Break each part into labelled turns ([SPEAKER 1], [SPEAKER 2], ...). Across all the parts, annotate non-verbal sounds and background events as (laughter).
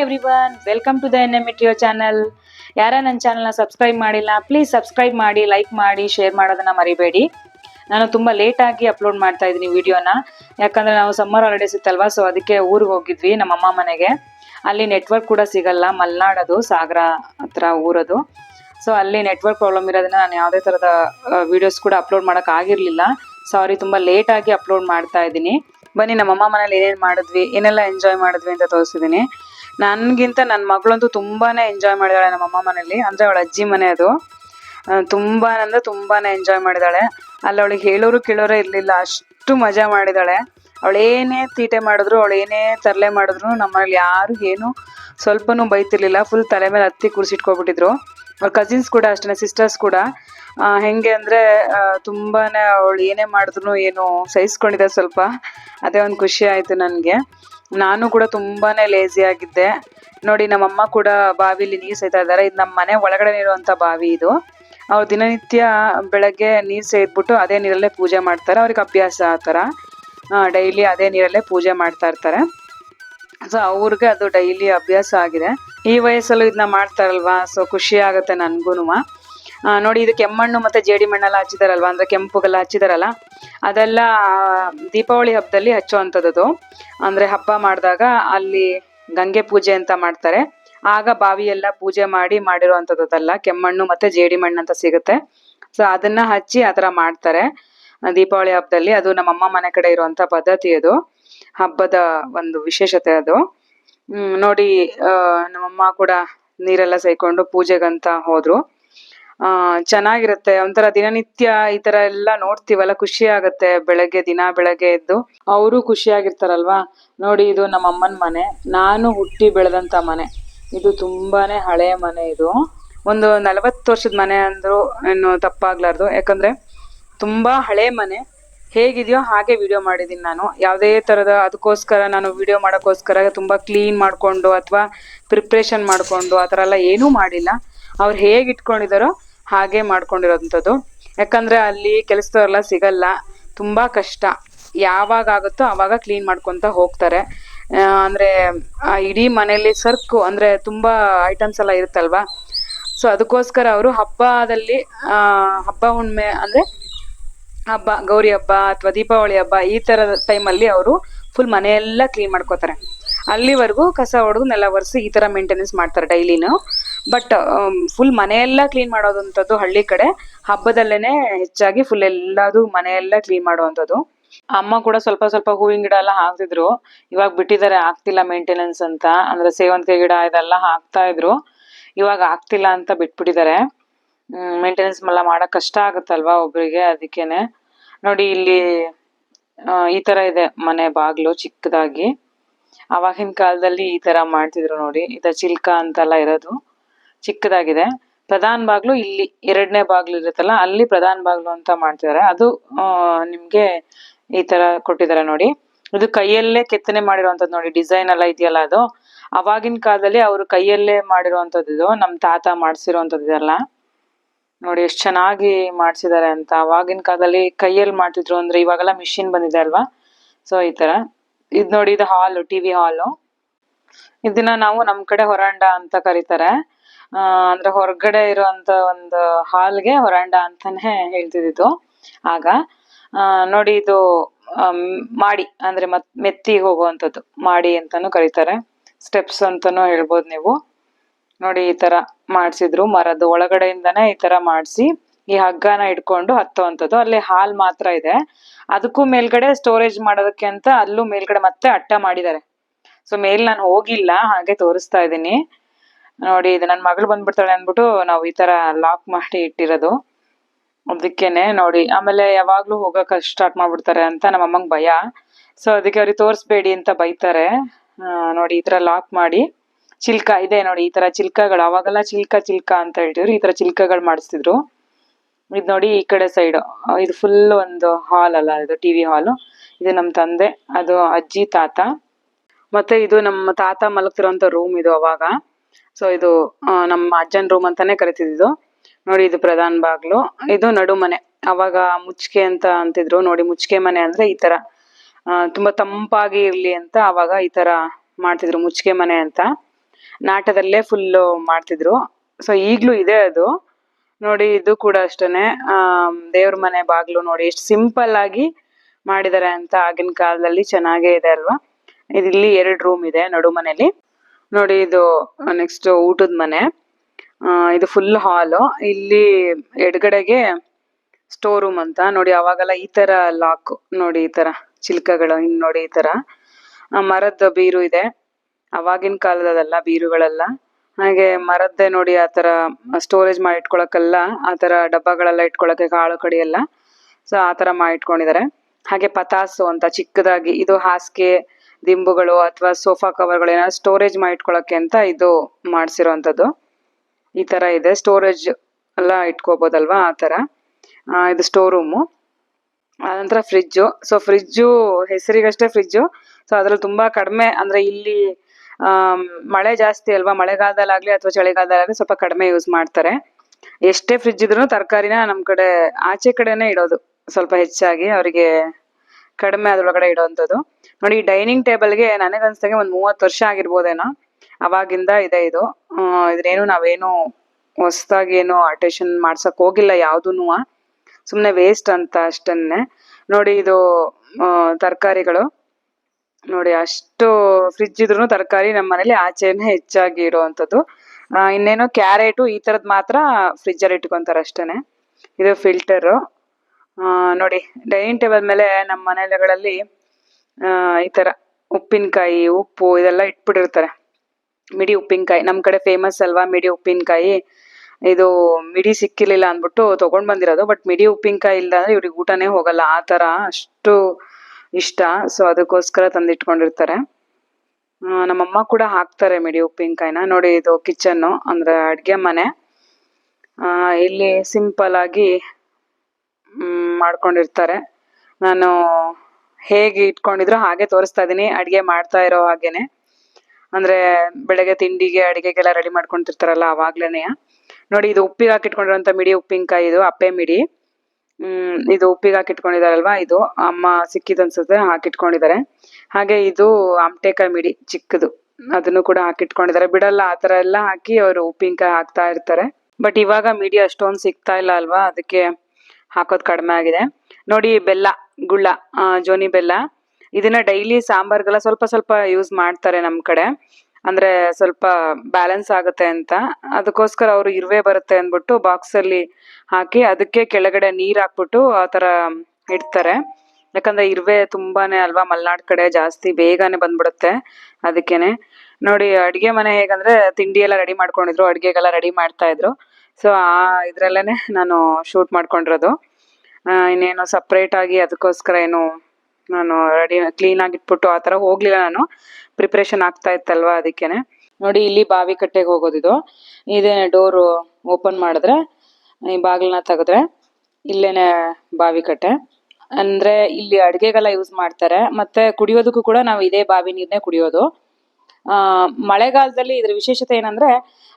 [SPEAKER 1] Hi everyone welcome to the N M ಇಟಿಯೋ channel ಯಾರ ನನ್ನ ಚಾನಲ್ನ ಸಬ್ಸ್ಕ್ರೈಬ್ ಮಾಡಿಲ್ಲ ಪ್ಲೀಸ್ ಸಬ್ಸ್ಕ್ರೈಬ್ ಮಾಡಿ ಲೈಕ್ ಮಾಡಿ ಶೇರ್ ಮಾಡೋದನ್ನ ಮರಿಬೇಡಿ. ನಾನು ತುಂಬ ಲೇಟಾಗಿ ಅಪ್ಲೋಡ್ ಮಾಡ್ತಾ ಇದ್ದೀನಿ ವಿಡಿಯೋನ ಯಾಕಂದರೆ ನಾವು ಸಮ್ಮರ್ ಹಾಲಿಡೇಸ್ ಇತ್ತಲ್ವಾ ಸೊ ಅದಕ್ಕೆ ಊರಿಗೆ ಹೋಗಿದ್ವಿ, ನಮ್ಮ ಅಮ್ಮ ಮನೆಗೆ. ಅಲ್ಲಿ ನೆಟ್ವರ್ಕ್ ಕೂಡ ಸಿಗಲ್ಲ, ಮಲ್ನಾಡದು, ಸಾಗರ ಹತ್ರ ಊರದು. ಸೊ ಅಲ್ಲಿ ನೆಟ್ವರ್ಕ್ ಪ್ರಾಬ್ಲಮ್ ಇರೋದನ್ನ ನಾನು ಯಾವುದೇ ಥರದ ವಿಡಿಯೋಸ್ ಕೂಡ ಅಪ್ಲೋಡ್ ಮಾಡೋಕ್ಕಾಗಿರಲಿಲ್ಲ ಸಾರಿ ತುಂಬ ಲೇಟಾಗಿ ಅಪ್ಲೋಡ್ ಮಾಡ್ತಾ ಇದ್ದೀನಿ. ಬನ್ನಿ ನಮ್ಮಮ್ಮ ಮನೇಲಿ ಏನೇನು ಮಾಡಿದ್ವಿ, ಏನೆಲ್ಲ ಎಂಜಾಯ್ ಮಾಡಿದ್ವಿ ಅಂತ ತೋರಿಸಿದ್ದೀನಿ. ನನಗಿಂತ ನನ್ನ ಮಗಳಂತೂ ತುಂಬಾನೇ ಎಂಜಾಯ್ ಮಾಡಿದಾಳೆ ನಮ್ಮಮ್ಮ ಮನೇಲಿ, ಅಂದ್ರೆ ಅವಳ ಅಜ್ಜಿ ಮನೆ ಅದು. ತುಂಬಾ ಅಂದ್ರೆ ತುಂಬಾನೇ ಎಂಜಾಯ್ ಮಾಡಿದಾಳೆ. ಅಲ್ಲಿ ಅವಳಿಗೆ ಹೇಳೋರು ಕೇಳೋರೇ ಇರ್ಲಿಲ್ಲ, ಅಷ್ಟು ಮಜಾ ಮಾಡಿದಾಳೆ. ಅವಳೇನೇ ತೀಟೆ ಮಾಡಿದ್ರು ಅವಳೇನೇ ತರಲೆ ಮಾಡಿದ್ರು ನಮ್ಮಲ್ಲಿ ಯಾರು ಏನು ಸ್ವಲ್ಪನೂ ಬೈತಿರ್ಲಿಲ್ಲ. ಫುಲ್ ತಲೆ ಮೇಲೆ ಹತ್ತಿ ಕೂರಿಸಿಟ್ಕೊಬಿಟ್ಟಿದ್ರು. ಅವ್ರ ಕಸಿನ್ಸ್ ಕೂಡ ಅಷ್ಟೇ ಸಿಸ್ಟರ್ಸ್ ಕೂಡ. ಹೆಂಗೆ ಅಂದ್ರೆ ತುಂಬಾನೇ ಅವಳು ಏನೇ ಮಾಡಿದ್ರು ಏನು ಸಹಿಸ್ಕೊಂಡಿದ್ದೆ ಸ್ವಲ್ಪ. ಅದೇ ಒಂದು ಖುಷಿ ಆಯ್ತು ನನಗೆ. ನಾನು ಕೂಡ ತುಂಬಾನೇ ಲೇಜಿ ಆಗಿದ್ದೆ. ನೋಡಿ, ನಮ್ಮಮ್ಮ ಕೂಡ ಬಾವಿಲಿ ನೀರು ಸೇತಾ ಇದ್ದಾರೆ. ಇದು ನಮ್ಮ ಮನೆ ಒಳಗಡೆ ಇರುವಂತ ಬಾವಿ ಇದು. ಅವ್ರು ದಿನನಿತ್ಯ ಬೆಳಗ್ಗೆ ನೀರು ಸೇದ್ಬಿಟ್ಟು ಅದೇ ನೀರಲ್ಲೇ ಪೂಜೆ ಮಾಡ್ತಾರೆ. ಅವ್ರಿಗೆ ಅಭ್ಯಾಸ ಆ ಥರ. ಡೈಲಿ ಅದೇ ನೀರಲ್ಲೇ ಪೂಜೆ ಮಾಡ್ತಾ ಇರ್ತಾರೆ. ಸೊ ಅವ್ರಿಗೆ ಅದು ಡೈಲಿ ಅಭ್ಯಾಸ ಆಗಿದೆ. ಈ ವಯಸ್ಸಲ್ಲೂ ಇದನ್ನ ಮಾಡ್ತಾರಲ್ವಾ? ಸೊ ಖುಷಿ ಆಗುತ್ತೆ ನನಗೂ ನೋಡಿ, ಇದು ಕೆಮ್ಮಣ್ಣು ಮತ್ತೆ ಜೇಡಿ ಮಣ್ಣೆಲ್ಲ ಹಚ್ಚಿದಾರಲ್ವಾ? ಅಂದ್ರೆ ಕೆಂಪುಗೆಲ್ಲ ಹಚ್ಚಿದಾರಲ್ಲ? ಅದೆಲ್ಲ ದೀಪಾವಳಿ ಹಬ್ಬದಲ್ಲಿ ಹಚ್ಚುವಂಥದ್ದು ಅಂದ್ರೆ ಹಬ್ಬ ಮಾಡಿದಾಗ ಅಲ್ಲಿ ಗಂಗೆ ಪೂಜೆ ಅಂತ ಮಾಡ್ತಾರೆ. ಆಗ ಬಾವಿಯೆಲ್ಲ ಪೂಜೆ ಮಾಡಿ ಮಾಡಿರುವಂಥದ್ದಲ್ಲ ಕೆಮ್ಮಣ್ಣು ಮತ್ತೆ ಜೇಡಿ ಮಣ್ಣು ಅಂತ ಸಿಗುತ್ತೆ. ಸೊ ಅದನ್ನ ಹಚ್ಚಿ ಆ ಥರ ಮಾಡ್ತಾರೆ. ದೀಪಾವಳಿ ಹಬ್ಬದಲ್ಲಿ ಅದು ನಮ್ಮಮ್ಮ ಮನೆ ಕಡೆ ಇರುವಂತ ಪದ್ಧತಿ ಅದು. ಹಬ್ಬದ ಒಂದು ವಿಶೇಷತೆ ಅದು. ನೋಡಿ ನಮ್ಮಮ್ಮ ಕೂಡ ನೀರೆಲ್ಲ ಸೈಕೊಂಡು ಪೂಜೆಗಂತ ಹೋದ್ರು. ಆ, ಚೆನ್ನಾಗಿರುತ್ತೆ. ಒಂಥರ ದಿನನಿತ್ಯ ಈ ತರ ಎಲ್ಲ ನೋಡ್ತೀವಲ್ಲ ಖುಷಿ ಆಗತ್ತೆ ಬೆಳಗ್ಗೆ, ದಿನ ಬೆಳಗ್ಗೆ ಎದ್ದು. ಅವರು ಖುಷಿಯಾಗಿರ್ತಾರಲ್ವಾ? ನೋಡಿ, ಇದು ನಮ್ಮ ಅಮ್ಮನ ಮನೆ. ನಾನು ಹುಟ್ಟಿ ಬೆಳೆದಂತ ಮನೆ. ಇದು ತುಂಬಾನೇ ಹಳೆಯ ಮನೆ ಇದು. ಒಂದು ನಲವತ್ತು ವರ್ಷದ ಮನೆ ಅಂದ್ರು ಏನು ತಪ್ಪಾಗ್ಲಾರ್ದು. ಯಾಕಂದ್ರೆ ತುಂಬಾ ಹಳೆ ಮನೆ. ಹೇಗಿದೆಯೋ ಹಾಗೆ ವಿಡಿಯೋ ಮಾಡಿದ್ದೀನಿ ನಾನು. ಯಾವುದೇ ಥರದ ಅದಕ್ಕೋಸ್ಕರ ನಾನು ವಿಡಿಯೋ ಮಾಡೋಕ್ಕೋಸ್ಕರ ತುಂಬ ಕ್ಲೀನ್ ಮಾಡಿಕೊಂಡು ಅಥವಾ ಪ್ರಿಪ್ರೇಷನ್ ಮಾಡಿಕೊಂಡು ಆ ಥರ ಎಲ್ಲ ಏನೂ ಮಾಡಿಲ್ಲ. ಅವ್ರು ಹೇಗೆ ಇಟ್ಕೊಂಡಿದಾರೋ ಹಾಗೆ ಮಾಡ್ಕೊಂಡಿರೋಂಥದ್ದು. ಯಾಕಂದ್ರೆ ಅಲ್ಲಿ ಕೆಲಸದವರೆಲ್ಲ ಸಿಗಲ್ಲ. ತುಂಬಾ ಕಷ್ಟ. ಯಾವಾಗ ಆಗುತ್ತೋ ಆವಾಗ ಕ್ಲೀನ್ ಮಾಡ್ಕೊಂತ ಹೋಗ್ತಾರೆ. ಅಂದ್ರೆ ಇಡೀ ಮನೆಯಲ್ಲಿ ಸರ್ಕು ಅಂದ್ರೆ ತುಂಬಾ ಐಟಮ್ಸ್ ಎಲ್ಲ ಇರುತ್ತಲ್ವಾ? ಸೊ ಅದಕ್ಕೋಸ್ಕರ ಅವರು ಹಬ್ಬದಲ್ಲಿ ಹಬ್ಬ ಹುಣ್ಣಿಮೆ ಅಂದ್ರೆ ಹಬ್ಬ, ಗೌರಿ ಹಬ್ಬ ಅಥವಾ ದೀಪಾವಳಿ ಹಬ್ಬ ಈ ಥರದ ಟೈಮಲ್ಲಿ ಅವರು ಫುಲ್ ಮನೆಯೆಲ್ಲ ಕ್ಲೀನ್ ಮಾಡ್ಕೋತಾರೆ. ಅಲ್ಲಿವರೆಗೂ ಕಸ ಹೊಡೆದು ನೆಲ ಒರೆಸಿ ಈ ತರ ಮೇಂಟೆನೆನ್ಸ್ ಮಾಡ್ತಾರೆ ಡೈಲಿನು ಬಟ್ ಫುಲ್ ಮನೆಯೆಲ್ಲ ಕ್ಲೀನ್ ಮಾಡೋದಂಥದ್ದು ಹಳ್ಳಿ ಕಡೆ. ಹಬ್ಬದಲ್ಲೇನೆ ಹೆಚ್ಚಾಗಿ ಫುಲ್ ಎಲ್ಲದು ಮನೆಯೆಲ್ಲ ಕ್ಲೀನ್ ಮಾಡುವಂಥದ್ದು. ಅಮ್ಮ ಕೂಡ ಸ್ವಲ್ಪ ಸ್ವಲ್ಪ ಹೂವಿನ ಗಿಡ ಎಲ್ಲ ಹಾಕ್ತಿದ್ರು. ಇವಾಗ ಬಿಟ್ಟಿದ್ದಾರೆ, ಆಗ್ತಿಲ್ಲ ಮೇಂಟೆನೆನ್ಸ್ ಅಂತ. ಅಂದ್ರೆ ಸೇವಂತಿಗೆ ಗಿಡ ಇದೆಲ್ಲ ಹಾಕ್ತಾ ಇದ್ರು. ಇವಾಗ ಆಗ್ತಿಲ್ಲ ಅಂತ ಬಿಟ್ಬಿಟ್ಟಿದ್ದಾರೆ. ಮೇಂಟೆನೆನ್ಸ್ ಎಲ್ಲ ಮಾಡಕ್ ಕಷ್ಟ ಆಗುತ್ತಲ್ವಾ ಒಬ್ರಿಗೆ ಅದಕ್ಕೇನೆ. ನೋಡಿ ಇಲ್ಲಿ ಈ ತರ ಇದೆ ಮನೆ ಬಾಗ್ಲು ಚಿಕ್ಕದಾಗಿ. ಅವಾಗಿನ ಕಾಲದಲ್ಲಿ ಈ ತರ ಮಾಡ್ತಿದ್ರು ನೋಡಿ. ಇದ ಚಿಲ್ಕ ಅಂತೆಲ್ಲ ಇರೋದು. ಚಿಕ್ಕದಾಗಿದೆ. ಪ್ರಧಾನ ಬಾಗಿಲು ಇಲ್ಲಿ ಎರಡನೇ ಬಾಗಿಲು ಇರುತ್ತಲ್ಲ, ಅಲ್ಲಿ ಪ್ರಧಾನ ಬಾಗ್ಲು ಅಂತ ಮಾಡ್ತಿದ್ದಾರೆ. ಅದು ನಿಮ್ಗೆ ಈ ತರ ಕೊಟ್ಟಿದ್ದಾರೆ ನೋಡಿ. ಇದು ಕೈಯಲ್ಲೇ ಕೆತ್ತನೆ ಮಾಡಿರುವಂತದ್ದು ನೋಡಿ, ಡಿಸೈನ್ ಎಲ್ಲ ಇದೆಯಲ್ಲ ಅದು. ಅವಾಗಿನ ಕಾಲದಲ್ಲಿ ಅವರು ಕೈಯಲ್ಲೇ ಮಾಡಿರುವಂತದ್ದು ಇದು. ನಮ್ ತಾತ ಮಾಡಿಸಿರುವಂತದ್ದು ಇದೆಲ್ಲ. ನೋಡಿ, ಎಷ್ಟು ಚೆನ್ನಾಗಿ ಮಾಡ್ಸಿದ್ದಾರೆ ಅಂತ. ಅವಾಗಿನ ಕಾಲದಲ್ಲಿ ಕೈಯಲ್ಲಿ ಮಾಡ್ತಿದ್ರು ಅಂದ್ರೆ ಇವಾಗೆಲ್ಲ ಮಿಷಿನ್ ಬಂದಿದೆ ಅಲ್ವಾ? ಸೊ ಈ ತರ. ಇದ್ ನೋಡಿ, ಇದು ಹಾಲು ಟಿವಿ ಹಾಲು. ಇದನ್ನ ನಾವು ನಮ್ ಕಡೆ ಹೊರಾಂಡ ಅಂತ ಕರೀತಾರೆ. ಆ, ಅಂದ್ರೆ ಹೊರಗಡೆ ಇರುವಂತ ಒಂದು ಹಾಲ್ಗೆ ಹೊರಾಂಡ ಅಂತಾನೆ ಹೇಳ್ತಿದ್ದಿದ್ದು ಆಗ ನೋಡಿ ಇದು ಮಾಡಿ ಅಂದ್ರೆ ಮತ್ ಮೆತ್ತಿ ಹೋಗುವಂಥದ್ದು. ಮಾಡಿ ಅಂತಾನು ಕರೀತಾರೆ. ಸ್ಟೆಪ್ಸ್ ಅಂತಾನು ಹೇಳ್ಬೋದು ನೀವು. ನೋಡಿ ಈ ತರ ಮಾಡ್ಸಿದ್ರು. ಮರದ ಒಳಗಡೆಯಿಂದಾನೆ ಈ ತರ ಮಾಡಿಸಿ ಈ ಹಗ್ಗನ ಇಟ್ಕೊಂಡು ಹತ್ತುವಂಥದ್ದು. ಅಲ್ಲಿ ಹಾಲ್ ಮಾತ್ರ ಇದೆ. ಅದಕ್ಕೂ ಮೇಲ್ಗಡೆ ಸ್ಟೋರೇಜ್ ಮಾಡೋದಕ್ಕೆ ಅಂತ ಅಲ್ಲೂ ಮೇಲ್ಗಡೆ ಮತ್ತೆ ಅಟ್ಟ ಮಾಡಿದ್ದಾರೆ. ಸೊ ಮೇಲ್ ನಾನು ಹೋಗಿಲ್ಲ ಹಾಗೆ ತೋರಿಸ್ತಾ ಇದ್ದೀನಿ. ನೋಡಿ, ಇದು ನನ್ನ ಮಗಳು ಬಂದ್ಬಿಡ್ತಾಳೆ ಅಂದ್ಬಿಟ್ಟು ನಾವು ಈ ತರ ಲಾಕ್ ಮಾಡಿ ಇಟ್ಟಿರೋದು. ಅದಕ್ಕೇನೆ ನೋಡಿ, ಆಮೇಲೆ ಯಾವಾಗ್ಲೂ ಹೋಗಕ್ ಸ್ಟಾರ್ಟ್ ಮಾಡ್ಬಿಡ್ತಾರೆ ಅಂತ ನಮ್ಮ ಅಮ್ಮಂಗ್ ಭಯ. ಸೊ ಅದಕ್ಕೆ ಅವ್ರಿಗೆ ತೋರಿಸ್ಬೇಡಿ ಅಂತ ಬೈತಾರೆ. ನೋಡಿ, ಈ ತರ ಲಾಕ್ ಮಾಡಿ. ಚಿಲ್ಕ ಇದೆ ನೋಡಿ, ಈ ತರ ಚಿಲ್ಕಗಳು. ಅವಾಗೆಲ್ಲ ಚಿಲ್ಕ ಚಿಲ್ಕ ಅಂತ ಹೇಳ್ತಿದ್ರು, ಈ ತರ ಚಿಲ್ಕಗಳು ಮಾಡಿಸ್ತಿದ್ರು. ಇದು ನೋಡಿ ಈ ಕಡೆ ಸೈಡ್ ಇದು ಫುಲ್ ಒಂದು ಹಾಲ್ ಅಲ್ಲ, ಇದು ಟಿವಿ ಹಾಲು ಇದು ನಮ್ಮ ತಂದೆ, ಅದು ಅಜ್ಜಿ ತಾತ. ಮತ್ತೆ ಇದು ನಮ್ಮ ತಾತ ಮಲಗ್ತಿರೋಂಥ ರೂಮ್ ಇದು ಅವಾಗ. ಸೊ ಇದು ನಮ್ಮ ಅಜ್ಜನ್ ರೂಮ್ ಅಂತಾನೆ ಕರಿತಿದ್ದು ನೋಡಿ, ಇದು ಪ್ರಧಾನ ಬಾಗ್ಲು. ಇದು ನಡು ಮನೆ. ಅವಾಗ ಮುಚ್ಕೆ ಅಂತ ಅಂತಿದ್ರು. ನೋಡಿ ಮುಚ್ಕೆ ಮನೆ ಅಂದ್ರೆ ಈ ತರ. ತುಂಬಾ ತಂಪಾಗಿ ಇರ್ಲಿ ಅಂತ ಅವಾಗ ಈ ತರ ಮಾಡ್ತಿದ್ರು ಮುಚ್ಕೆ ಮನೆ ಅಂತ. ನಾಟದಲ್ಲೇ ಫುಲ್ ಮಾಡ್ತಿದ್ರು. ಸೊ ಈಗ್ಲೂ ಇದೆ ಅದು. ನೋಡಿ, ಇದು ಕೂಡ ಅಷ್ಟೇನೆ. ದೇವ್ರ ಮನೆ ಬಾಗ್ಲು ನೋಡಿ, ಎಷ್ಟು ಸಿಂಪಲ್ ಆಗಿ ಮಾಡಿದ್ದಾರೆ ಅಂತ ಆಗಿನ ಕಾಲದಲ್ಲಿ ಚೆನ್ನಾಗೇ ಇದೆ ಅಲ್ವಾ? ಇಲ್ಲಿ ಎರಡು ರೂಮ್ ಇದೆ ನಡು ಮನೇಲಿ. ನೋಡಿ ಇದು ನೆಕ್ಸ್ಟ್ ಊಟದ ಮನೆ. ಇದು ಫುಲ್ ಹಾಲು ಇಲ್ಲಿ ಎಡಗಡೆಗೆ ಸ್ಟೋರ್ ರೂಮ್ ಅಂತ. ನೋಡಿ ಅವಾಗೆಲ್ಲ ಈ ತರ ಲಾಕ್ ನೋಡಿ ಈ ತರ ಚಿಲ್ಕಗಳು ಹಿಂಗ್ ನೋಡಿ ಈ ತರ. ಮರದ ಬೀರು ಇದೆ. ಅವಾಗಿನ ಕಾಲದಲ್ಲ ಬೀರುಗಳೆಲ್ಲ. ಹಾಗೆ ಮರದ್ದೇ ನೋಡಿ ಆ ತರ ಸ್ಟೋರೇಜ್ ಮಾಡಿ ಇಟ್ಕೊಳಕ್ಕೆಲ್ಲ ಆ ತರ ಡಬ್ಬಗಳೆಲ್ಲ ಇಟ್ಕೊಳಕ್ಕೆ ಕಾಳು ಕಡಿ ಎಲ್ಲ. ಸೊ ಆ ತರ ಮಾಡಿ ಇಟ್ಕೊಂಡಿದ್ದಾರೆ ಹಾಗೆ ಪತಾಸು ಅಂತ ಚಿಕ್ಕದಾಗಿ, ಇದು ಹಾಸಿಗೆ ದಿಂಬುಗಳು ಅಥವಾ ಸೋಫಾ ಕವರ್ಗಳು ಏನಾದ್ರು ಸ್ಟೋರೇಜ್ ಮಾಡಿ ಇಟ್ಕೊಳಕ್ಕೆ ಅಂತ ಇದು ಮಾಡ್ಸಿರೋಂಥದ್ದು. ಈ ತರ ಇದೆ. ಸ್ಟೋರೇಜ್ ಎಲ್ಲ ಇಟ್ಕೋಬೋದಲ್ವಾ? ಆ ತರ. ಇದು ಸ್ಟೋರ್ ರೂಮು. ಆನಂತರ ಫ್ರಿಜ್ಜು. ಸೊ, ಫ್ರಿಜ್ಜು ಹೆಸರಿಗಷ್ಟೇ ಫ್ರಿಜ್ಜು. ಸೊ, ಅದ್ರಲ್ಲಿ ತುಂಬಾ ಕಡಿಮೆ ಅಂದ್ರೆ ಇಲ್ಲಿ ಮಳೆ ಜಾಸ್ತಿ ಅಲ್ವಾ? ಮಳೆಗಾಲದಲ್ಲಾಗ್ಲಿ ಅಥವಾ ಚಳಿಗಾಲದಲ್ಲಾಗ್ಲಿ ಸ್ವಲ್ಪ ಕಡಿಮೆ ಯೂಸ್ ಮಾಡ್ತಾರೆ. ಎಷ್ಟೇ ಫ್ರಿಜ್ ಇದ್ರೂ ತರಕಾರಿನ ನಮ್ಮ ಕಡೆ, ಆಚೆ ಕಡೆನೇ ಇಡೋದು. ಸ್ವಲ್ಪ ಹೆಚ್ಚಾಗಿ ಅವರಿಗೆ ಕಡಿಮೆ ಅದ್ರೊಳಗಡೆ ಇಡೋವಂಥದ್ದು ನೋಡಿ, ಈ ಡೈನಿಂಗ್ ಟೇಬಲ್ಗೆ ನನಗನ್ಸ್ದಂಗೆ ಒಂದು ಮೂವತ್ತು ವರ್ಷ ಆಗಿರ್ಬೋದೇನೋ? ಅವಾಗಿಂದ ಇದೆ ಇದು. ಇದ್ರೇನು ನಾವೇನು ಹೊಸ್ದಾಗಿ ಏನು ಆಲ್ಟ್ರೇಷನ್ ಮಾಡ್ಸಕ್ ಹೋಗಿಲ್ಲ ಯಾವ್ದೂನು. ಸುಮ್ಮನೆ ವೇಸ್ಟ್ ಅಂತ ಅಷ್ಟನ್ನೇ. ನೋಡಿ, ಇದು ತರಕಾರಿಗಳು. ನೋಡಿ, ಅಷ್ಟು ಫ್ರಿಜ್ ಇದ್ರು ತರಕಾರಿ ನಮ್ಮ ಮನೇಲಿ ಆಚೆನೇ ಹೆಚ್ಚಾಗಿ ಇರುವಂತದ್ದು ಇನ್ನೇನು ಕ್ಯಾರೆಟು, ಈ ತರದ್ ಮಾತ್ರ ಫ್ರಿಜ್ ಅಲ್ಲಿ ಇಟ್ಕೊಂತಾರೆ ಅಷ್ಟೇನೆ. ಇದು ಫಿಲ್ಟರ್ ನೋಡಿ ಡೈನಿಂಗ್ ಟೇಬಲ್ ಮೇಲೆ ನಮ್ಮ ಮನೆಗಳಲ್ಲಿ ಈ ತರ ಉಪ್ಪಿನಕಾಯಿ, ಉಪ್ಪು ಇದೆಲ್ಲ ಇಟ್ಬಿಟ್ಟಿರ್ತಾರೆ. ಮಿಡಿ ಉಪ್ಪಿನಕಾಯಿ ನಮ್ಮ ಕಡೆ ಫೇಮಸ್ ಅಲ್ವಾ ಮಿಡಿ ಉಪ್ಪಿನಕಾಯಿ? ಇದು ಮಿಡಿ ಸಿಕ್ಕಿರ್ಲಿಲ್ಲ ಅಂದ್ಬಿಟ್ಟು ತಗೊಂಡ್ ಬಂದಿರೋದು ಬಟ್ ಮಿಡಿ ಉಪ್ಪಿನಕಾಯಿ ಇಲ್ಲ ಅಂದ್ರೆ ಇವ್ರಿಗೆ ಊಟನೇ ಹೋಗಲ್ಲ. ಆ ಥರ ಅಷ್ಟು ಇಷ್ಟ ಸೊ ಅದಕ್ಕೋಸ್ಕರ ತಂದಿಟ್ಕೊಂಡಿರ್ತಾರೆ. ನಮ್ಮಮ್ಮ ಕೂಡ ಹಾಕ್ತಾರೆ ಮಿಡಿ ಉಪ್ಪಿನಕಾಯಿನ. ನೋಡಿ ಇದು ಕಿಚನ್ ಅಂದ್ರೆ ಅಡುಗೆ ಮನೆ. ಇಲ್ಲಿ ಸಿಂಪಲ್ ಆಗಿ ಮಾಡ್ಕೊಂಡಿರ್ತಾರೆ. ನಾನು ಹೇಗೆ ಇಟ್ಕೊಂಡಿದ್ರು ಹಾಗೆ ತೋರಿಸ್ತಾ ಇದೀನಿ, ಅಡಿಗೆ ಮಾಡ್ತಾ ಇರೋ ಹಾಗೇನೆ. ಅಂದ್ರೆ ಬೆಳಗ್ಗೆ ತಿಂಡಿಗೆ, ಅಡಿಗೆಗೆಲ್ಲ ರೆಡಿ ಮಾಡ್ಕೊಂತಿರ್ತಾರಲ್ಲ ಅವಾಗ್ಲೇನೆ ನೋಡಿ ಇದು ಉಪ್ಪಿಗೆ ಹಾಕಿಟ್ಕೊಂಡಿರೋಂಥ ಮಿಡಿ ಉಪ್ಪಿನಕಾಯಿ ಇದು, ಅಪ್ಪೆ ಮಿಡಿ. ಹ್ಮ್, ಇದು ಉಪ್ಪಿಗೆ ಹಾಕಿಟ್ಕೊಂಡಿದಾರಲ್ವಾ ಇದು? ಅಮ್ಮ ಸಿಕ್ಕಿದ್ ಅನ್ಸುತ್ತೆ ಹಾಕಿಟ್ಕೊಂಡಿದ್ದಾರೆ ಹಾಗೆ ಇದು ಆಮ್ಟೆಕಾಯಿ ಮಿಡಿ, ಚಿಕ್ಕದು. ಅದನ್ನು ಕೂಡ ಹಾಕಿಟ್ಕೊಂಡಿದ್ದಾರೆ ಬಿಡಲ್ಲ, ಆ ತರ ಎಲ್ಲ ಹಾಕಿ ಅವರು ಉಪ್ಪಿನಕಾಯಿ ಹಾಕ್ತಾ ಇರ್ತಾರೆ. ಬಟ್ ಇವಾಗ ಮಿಡಿ ಅಷ್ಟೊಂದು ಸಿಗ್ತಾ ಇಲ್ಲ ಅಲ್ವಾ? ಅದಕ್ಕೆ ಹಾಕೋದು ಕಡಿಮೆ ಆಗಿದೆ. ನೋಡಿ ಬೆಲ್ಲ. ಗುಳ್ಳ ಜೋನಿ ಬೆಲ್ಲ. ಇದನ್ನ ಡೈಲಿ ಸಾಂಬಾರ್ಗೆಲ್ಲ ಸ್ವಲ್ಪ ಸ್ವಲ್ಪ ಯೂಸ್ ಮಾಡ್ತಾರೆ ನಮ್ಮ ಕಡೆ. ಅಂದ್ರೆ ಸ್ವಲ್ಪ ಬ್ಯಾಲೆನ್ಸ್ ಆಗುತ್ತೆ ಅಂತ. ಅದಕ್ಕೋಸ್ಕರ ಅವರು ಇರುವೆ ಬರುತ್ತೆ ಅಂದ್ಬಿಟ್ಟು ಬಾಕ್ಸ್ ಅಲ್ಲಿ ಹಾಕಿ ಅದಕ್ಕೆ ಕೆಳಗಡೆ ನೀರ್ ಹಾಕ್ಬಿಟ್ಟು ಆ ತರ ಇಡ್ತಾರೆ. ಯಾಕಂದ್ರೆ ಇರುವೆ ತುಂಬಾನೇ ಅಲ್ವಾ ಮಲ್ನಾಡ್ ಕಡೆ ಜಾಸ್ತಿ ಬೇಗನೆ ಬಂದ್ಬಿಡುತ್ತೆ ಅದಕ್ಕೇನೆ. ನೋಡಿ ಅಡಿಗೆ ಮನೆ ಹೇಗಂದ್ರೆ ತಿಂಡಿ ಎಲ್ಲ ರೆಡಿ ಮಾಡ್ಕೊಂಡಿದ್ರು, ಅಡಿಗೆಗೆಲ್ಲ ರೆಡಿ ಮಾಡ್ತಾ ಇದ್ರು. ಸೊ ಆ, ಇದ್ರಲ್ಲೇನೆ ನಾನು ಶೂಟ್ ಮಾಡ್ಕೊಂಡಿರೋದು. ಇನ್ನೇನು ಸಪ್ರೇಟ್ ಆಗಿ ಅದಕ್ಕೋಸ್ಕರ ಏನು ನಾನು ರೆಡಿ ಕ್ಲೀನ್ ಆಗಿ ಇಟ್ಬಿಟ್ಟು ಆ ಥರ ಹೋಗ್ಲಿಲ್ಲ ನಾನು. ಪ್ರಿಪ್ರೇಷನ್ ಆಗ್ತಾ ಇತ್ತಲ್ವಾ ಅದಕ್ಕೇನೆ. ನೋಡಿ, ಇಲ್ಲಿ ಬಾವಿ ಕಟ್ಟೆಗೆ ಹೋಗೋದಿದು ಇದೇ. ಡೋರು ಓಪನ್ ಮಾಡಿದ್ರೆ, ಈ ಬಾಗಿಲನ್ನ ತೆಗೆದ್ರೆ ಇಲ್ಲೇನೆ ಬಾವಿ ಕಟ್ಟೆ. ಅಂದ್ರೆ ಇಲ್ಲಿ ಅಡ್ಗೆಗೆಲ್ಲ ಯೂಸ್ ಮಾಡ್ತಾರೆ. ಮತ್ತೆ ಕುಡಿಯೋದಕ್ಕೂ ಕೂಡ ನಾವು ಇದೇ ಬಾವಿ ನೀರ್ನೇ ಕುಡಿಯೋದು. ಆ, ಮಳೆಗಾಲದಲ್ಲಿ ಇದ್ರ ವಿಶೇಷತೆ ಏನಂದ್ರೆ,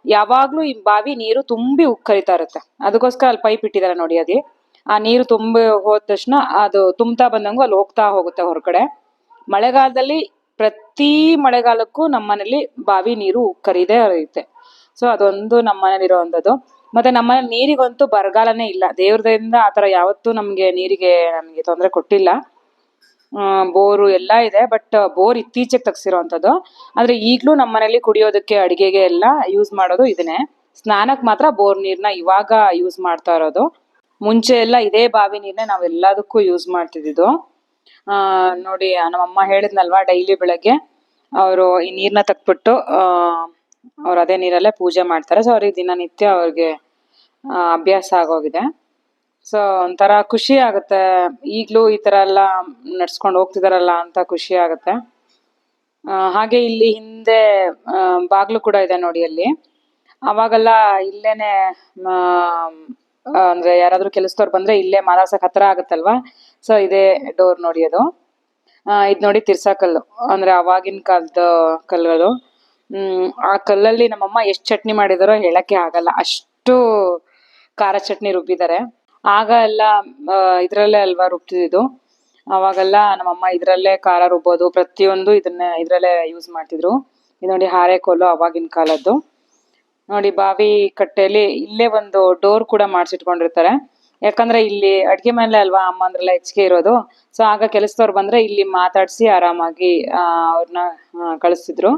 [SPEAKER 1] ಯಾವಾಗ್ಲೂ ಈ ಬಾವಿ ನೀರು ತುಂಬಿ ಉಕ್ಕರಿತಾ ಇರುತ್ತೆ. ಅದಕ್ಕೋಸ್ಕರ ಅಲ್ಲಿ ಪೈಪ್ ಇಟ್ಟಿದ್ದಾರೆ ನೋಡಿ, ಅದೇ. ಆ ನೀರು ತುಂಬಿ ಹೋದ ತಕ್ಷಣ ಅದು ತುಂಬ್ತಾ ಬಂದಂಗೂ ಅಲ್ಲಿ ಹೋಗ್ತಾ ಹೋಗುತ್ತೆ ಹೊರಗಡೆ. ಮಳೆಗಾಲದಲ್ಲಿ ಪ್ರತಿ ಮಳೆಗಾಲಕ್ಕೂ ನಮ್ಮ ಮನೇಲಿ ಬಾವಿ ನೀರು ಕರೀದೇ ಹರಿಯುತ್ತೆ ಸೊ ಅದೊಂದು ನಮ್ಮ ಇರುವಂತದ್ದು ಮತ್ತೆ ನಮ್ಮ ನೀರಿಗಂತೂ ಬರಗಾಲನೇ ಇಲ್ಲ. ದೇವ್ರದಿಂದ ಆತರ ಯಾವತ್ತೂ ನಮ್ಗೆ ನೀರಿಗೆ ನಮಗೆ ತೊಂದರೆ ಕೊಟ್ಟಿಲ್ಲ. ಆ, ಬೋರು ಎಲ್ಲ ಇದೆ ಬಟ್ ಬೋರ್ ಇತ್ತೀಚೆಗೆ ತೆಗ್ಸಿರೋಂಥದ್ದು ಆದ್ರೆ ಈಗಲೂ ನಮ್ಮ ಮನೇಲಿ ಕುಡಿಯೋದಕ್ಕೆ ಅಡಿಗೆಗೆ ಎಲ್ಲ ಯೂಸ್ ಮಾಡೋದು ಇದನ್ನೇ. ಸ್ನಾನಕ್ಕೆ ಮಾತ್ರ ಬೋರ್ ನೀರನ್ನ ಇವಾಗ ಯೂಸ್ ಮಾಡ್ತಾ ಇರೋದು. ಮುಂಚೆ ಎಲ್ಲ ಇದೇ ಬಾವಿ ನೀರ್ನೇ ನಾವ್ ಎಲ್ಲದಕ್ಕೂ ಯೂಸ್ ಮಾಡ್ತಿದ್ದು ಆ, ನೋಡಿ ನಮ್ಮಮ್ಮ ಹೇಳಿದ್ನಲ್ವಾ ಡೈಲಿ ಬೆಳಗ್ಗೆ, ಅವರು ಈ ನೀರ್ನ ತಕ್ಬಿಟ್ಟು ಅವ್ರು ಅದೇ ನೀರಲ್ಲೇ ಪೂಜೆ ಮಾಡ್ತಾರೆ. ಸೊ ಅವ್ರಿಗೆ ದಿನನಿತ್ಯ ಅವ್ರಿಗೆ ಅಭ್ಯಾಸ ಆಗೋಗಿದೆ. ಸೊ ಒಂಥರ ಖುಷಿ ಆಗುತ್ತೆ. ಈಗಲೂ ಈ ತರ ಎಲ್ಲ ನಡ್ಸ್ಕೊಂಡು ಹೋಗ್ತಿದಾರಲ್ಲ ಅಂತ ಖುಷಿ ಆಗುತ್ತೆ. ಹಾಗೆ ಇಲ್ಲಿ ಹಿಂದೆ ಬಾಗಿಲು ಕೂಡ ಇದೆ ನೋಡಿ ಅಲ್ಲಿ. ಅವಾಗೆಲ್ಲ ಇಲ್ಲೇನೆ ಅಂದ್ರೆ ಯಾರಾದ್ರೂ ಕೆಲಸದವ್ರು ಬಂದ್ರೆ ಇಲ್ಲೇ ಮಾತಾಡ್ಸಕ್ ಹತ್ರ ಆಗುತ್ತಲ್ವಾ? ಸೊ ಇದೇ ಡೋರ್ ನೋಡಿ ಅದು. ಇದ್ ನೋಡಿ ತಿರ್ಸಾಕಲ್ಲು. ಅಂದ್ರೆ ಅವಾಗಿನ ಕಾಲದ ಕಲ್ಲುಗಳು. ಆ ಕಲ್ಲಲ್ಲಿ ನಮ್ಮಮ್ಮ ಎಷ್ಟ್ ಚಟ್ನಿ ಮಾಡಿದಾರೋ ಹೇಳಕ್ಕೆ ಆಗಲ್ಲ. ಅಷ್ಟು ಖಾರ ಚಟ್ನಿ ರುಬ್ಬಿದ್ದಾರೆ ಆಗ ಎಲ್ಲ ಇದ್ರಲ್ಲೇ ಅಲ್ವಾ ರುಬ್ತಿದ್ದು. ಅವಾಗೆಲ್ಲ ನಮ್ಮಮ್ಮ ಇದ್ರಲ್ಲೇ ಖಾರ ರುಬ್ಬೋದು. ಪ್ರತಿಯೊಂದು ಇದನ್ನ, ಇದ್ರಲ್ಲೇ ಯೂಸ್ ಮಾಡ್ತಿದ್ರು. ಇದು ನೋಡಿ ಹಾರೆ ಕೋಲು ಅವಾಗಿನ ಕಾಲದ್ದು. ನೋಡಿ ಬಾವಿ ಕಟ್ಟೆಯಲ್ಲಿ ಇಲ್ಲೇ ಒಂದು ಡೋರ್ ಕೂಡ ಮಾಡಿಸಿಟ್ಕೊಂಡಿರ್ತಾರೆ. ಯಾಕಂದ್ರೆ ಇಲ್ಲಿ ಅಡ್ಗೆ ಮನೇಲೆ ಅಲ್ವಾ ಅಮ್ಮಂದ್ರೆಲ್ಲ ಹೆಚ್ಚಿಗೆ ಇರೋದು. ಸೊ ಆಗ ಕೆಲಸದವ್ರು ಬಂದ್ರೆ ಇಲ್ಲಿ ಮಾತಾಡ್ಸಿ ಆರಾಮಾಗಿ ಅವ್ರನ್ನ ಕಳಿಸ್ತಿದ್ರು.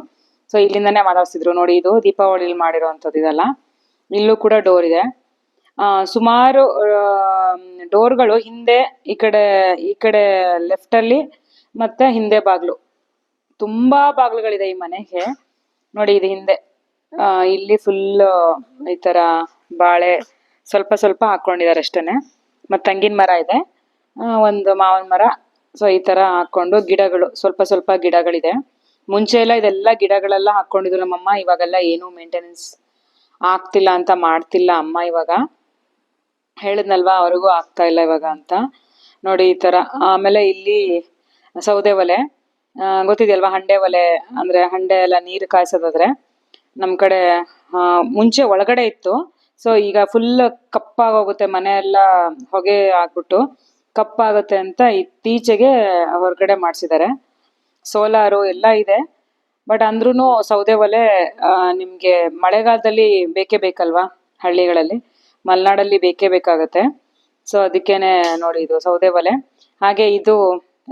[SPEAKER 1] ಸೊ ಇಲ್ಲಿಂದಾನೇ ಮಾತಾಡ್ಸಿದ್ರು. ನೋಡಿ, ಇದು ದೀಪಾವಳಿಲಿ ಮಾಡಿರೋವಂಥದ್ದು ಇದೆಲ್ಲ. ಇಲ್ಲೂ ಕೂಡ ಡೋರ್ ಇದೆ. ಸುಮಾರು ಡೋರ್ಗಳು ಹಿಂದೆ, ಈ ಕಡೆ ಈ ಕಡೆ ಲೆಫ್ಟ್ ಅಲ್ಲಿ ಮತ್ತೆ ಹಿಂದೆ ಬಾಗ್ಲು. ತುಂಬಾ ಬಾಗ್ಲುಗಳಿದೆ ಈ ಮನೆಗೆ. ನೋಡಿ, ಇದು ಹಿಂದೆ. ಇಲ್ಲಿ ಫುಲ್ ಈ ತರ ಬಾಳೆ ಸ್ವಲ್ಪ ಸ್ವಲ್ಪ ಹಾಕೊಂಡಿದ್ದಾರೆ ಅಷ್ಟೇನೆ. ಮತ್ತೆ ತಂಗಿನ ಮರ ಇದೆ. ಒಂದು ಮಾವಿನ ಮರ. ಸೊ ಈ ತರ ಹಾಕೊಂಡು ಗಿಡಗಳು, ಸ್ವಲ್ಪ ಸ್ವಲ್ಪ ಗಿಡಗಳಿದೆ. ಮುಂಚೆ ಎಲ್ಲ ಇದೆಲ್ಲ ಗಿಡಗಳೆಲ್ಲ ಹಾಕೊಂಡಿದ್ರು ನಮ್ಮಮ್ಮ. ಇವಾಗೆಲ್ಲ ಏನು ಮೇಂಟೆನೆನ್ಸ್ ಆಗ್ತಿಲ್ಲ ಅಂತ ಮಾಡ್ತಿಲ್ಲ ಅಮ್ಮ ಇವಾಗ. ಹೇಳಿದ್ನಲ್ವಾ, ಅವ್ರಿಗೂ ಆಗ್ತಾ ಇಲ್ಲ ಇವಾಗ ಅಂತ. ನೋಡಿ, ಈ ತರ. ಆಮೇಲೆ ಇಲ್ಲಿ ಸೌದೆ ಒಲೆ. ಗೊತ್ತಿದೆಯಲ್ವಾ, ಹಂಡೆ ಒಲೆ? ಅಂದ್ರೆ ಹಂಡೆ ಎಲ್ಲ ನೀರು ಕಾಯಿಸೋದಾದ್ರೆ. ನಮ್ ಕಡೆ ಮುಂಚೆ ಒಳಗಡೆ ಇತ್ತು. ಸೊ ಈಗ ಫುಲ್ ಕಪ್ಪಾಗೋಗುತ್ತೆ ಮನೆ ಎಲ್ಲ ಹೊಗೆ ಆಗ್ಬಿಟ್ಟು ಕಪ್ಪಾಗುತ್ತೆ ಅಂತ ಇತ್ತೀಚೆಗೆ ಹೊರಗಡೆ ಮಾಡಿಸಿದ್ದಾರೆ. ಸೋಲಾರು ಎಲ್ಲ ಇದೆ. ಬಟ್ ಅಂದ್ರೂ ಸೌದೆ ಒಲೆ ನಿಮಗೆ ಮಳೆಗಾಲದಲ್ಲಿ ಬೇಕೇ ಬೇಕಲ್ವಾ ಹಳ್ಳಿಗಳಲ್ಲಿ? ಮಲೆನಾಡಲ್ಲಿ ಬೇಕೇ ಬೇಕಾಗುತ್ತೆ. ಸೊ ಅದಕ್ಕೇನೆ ನೋಡಿ ಇದು ಸೌದೆ ಒಲೆ. ಹಾಗೆ ಇದು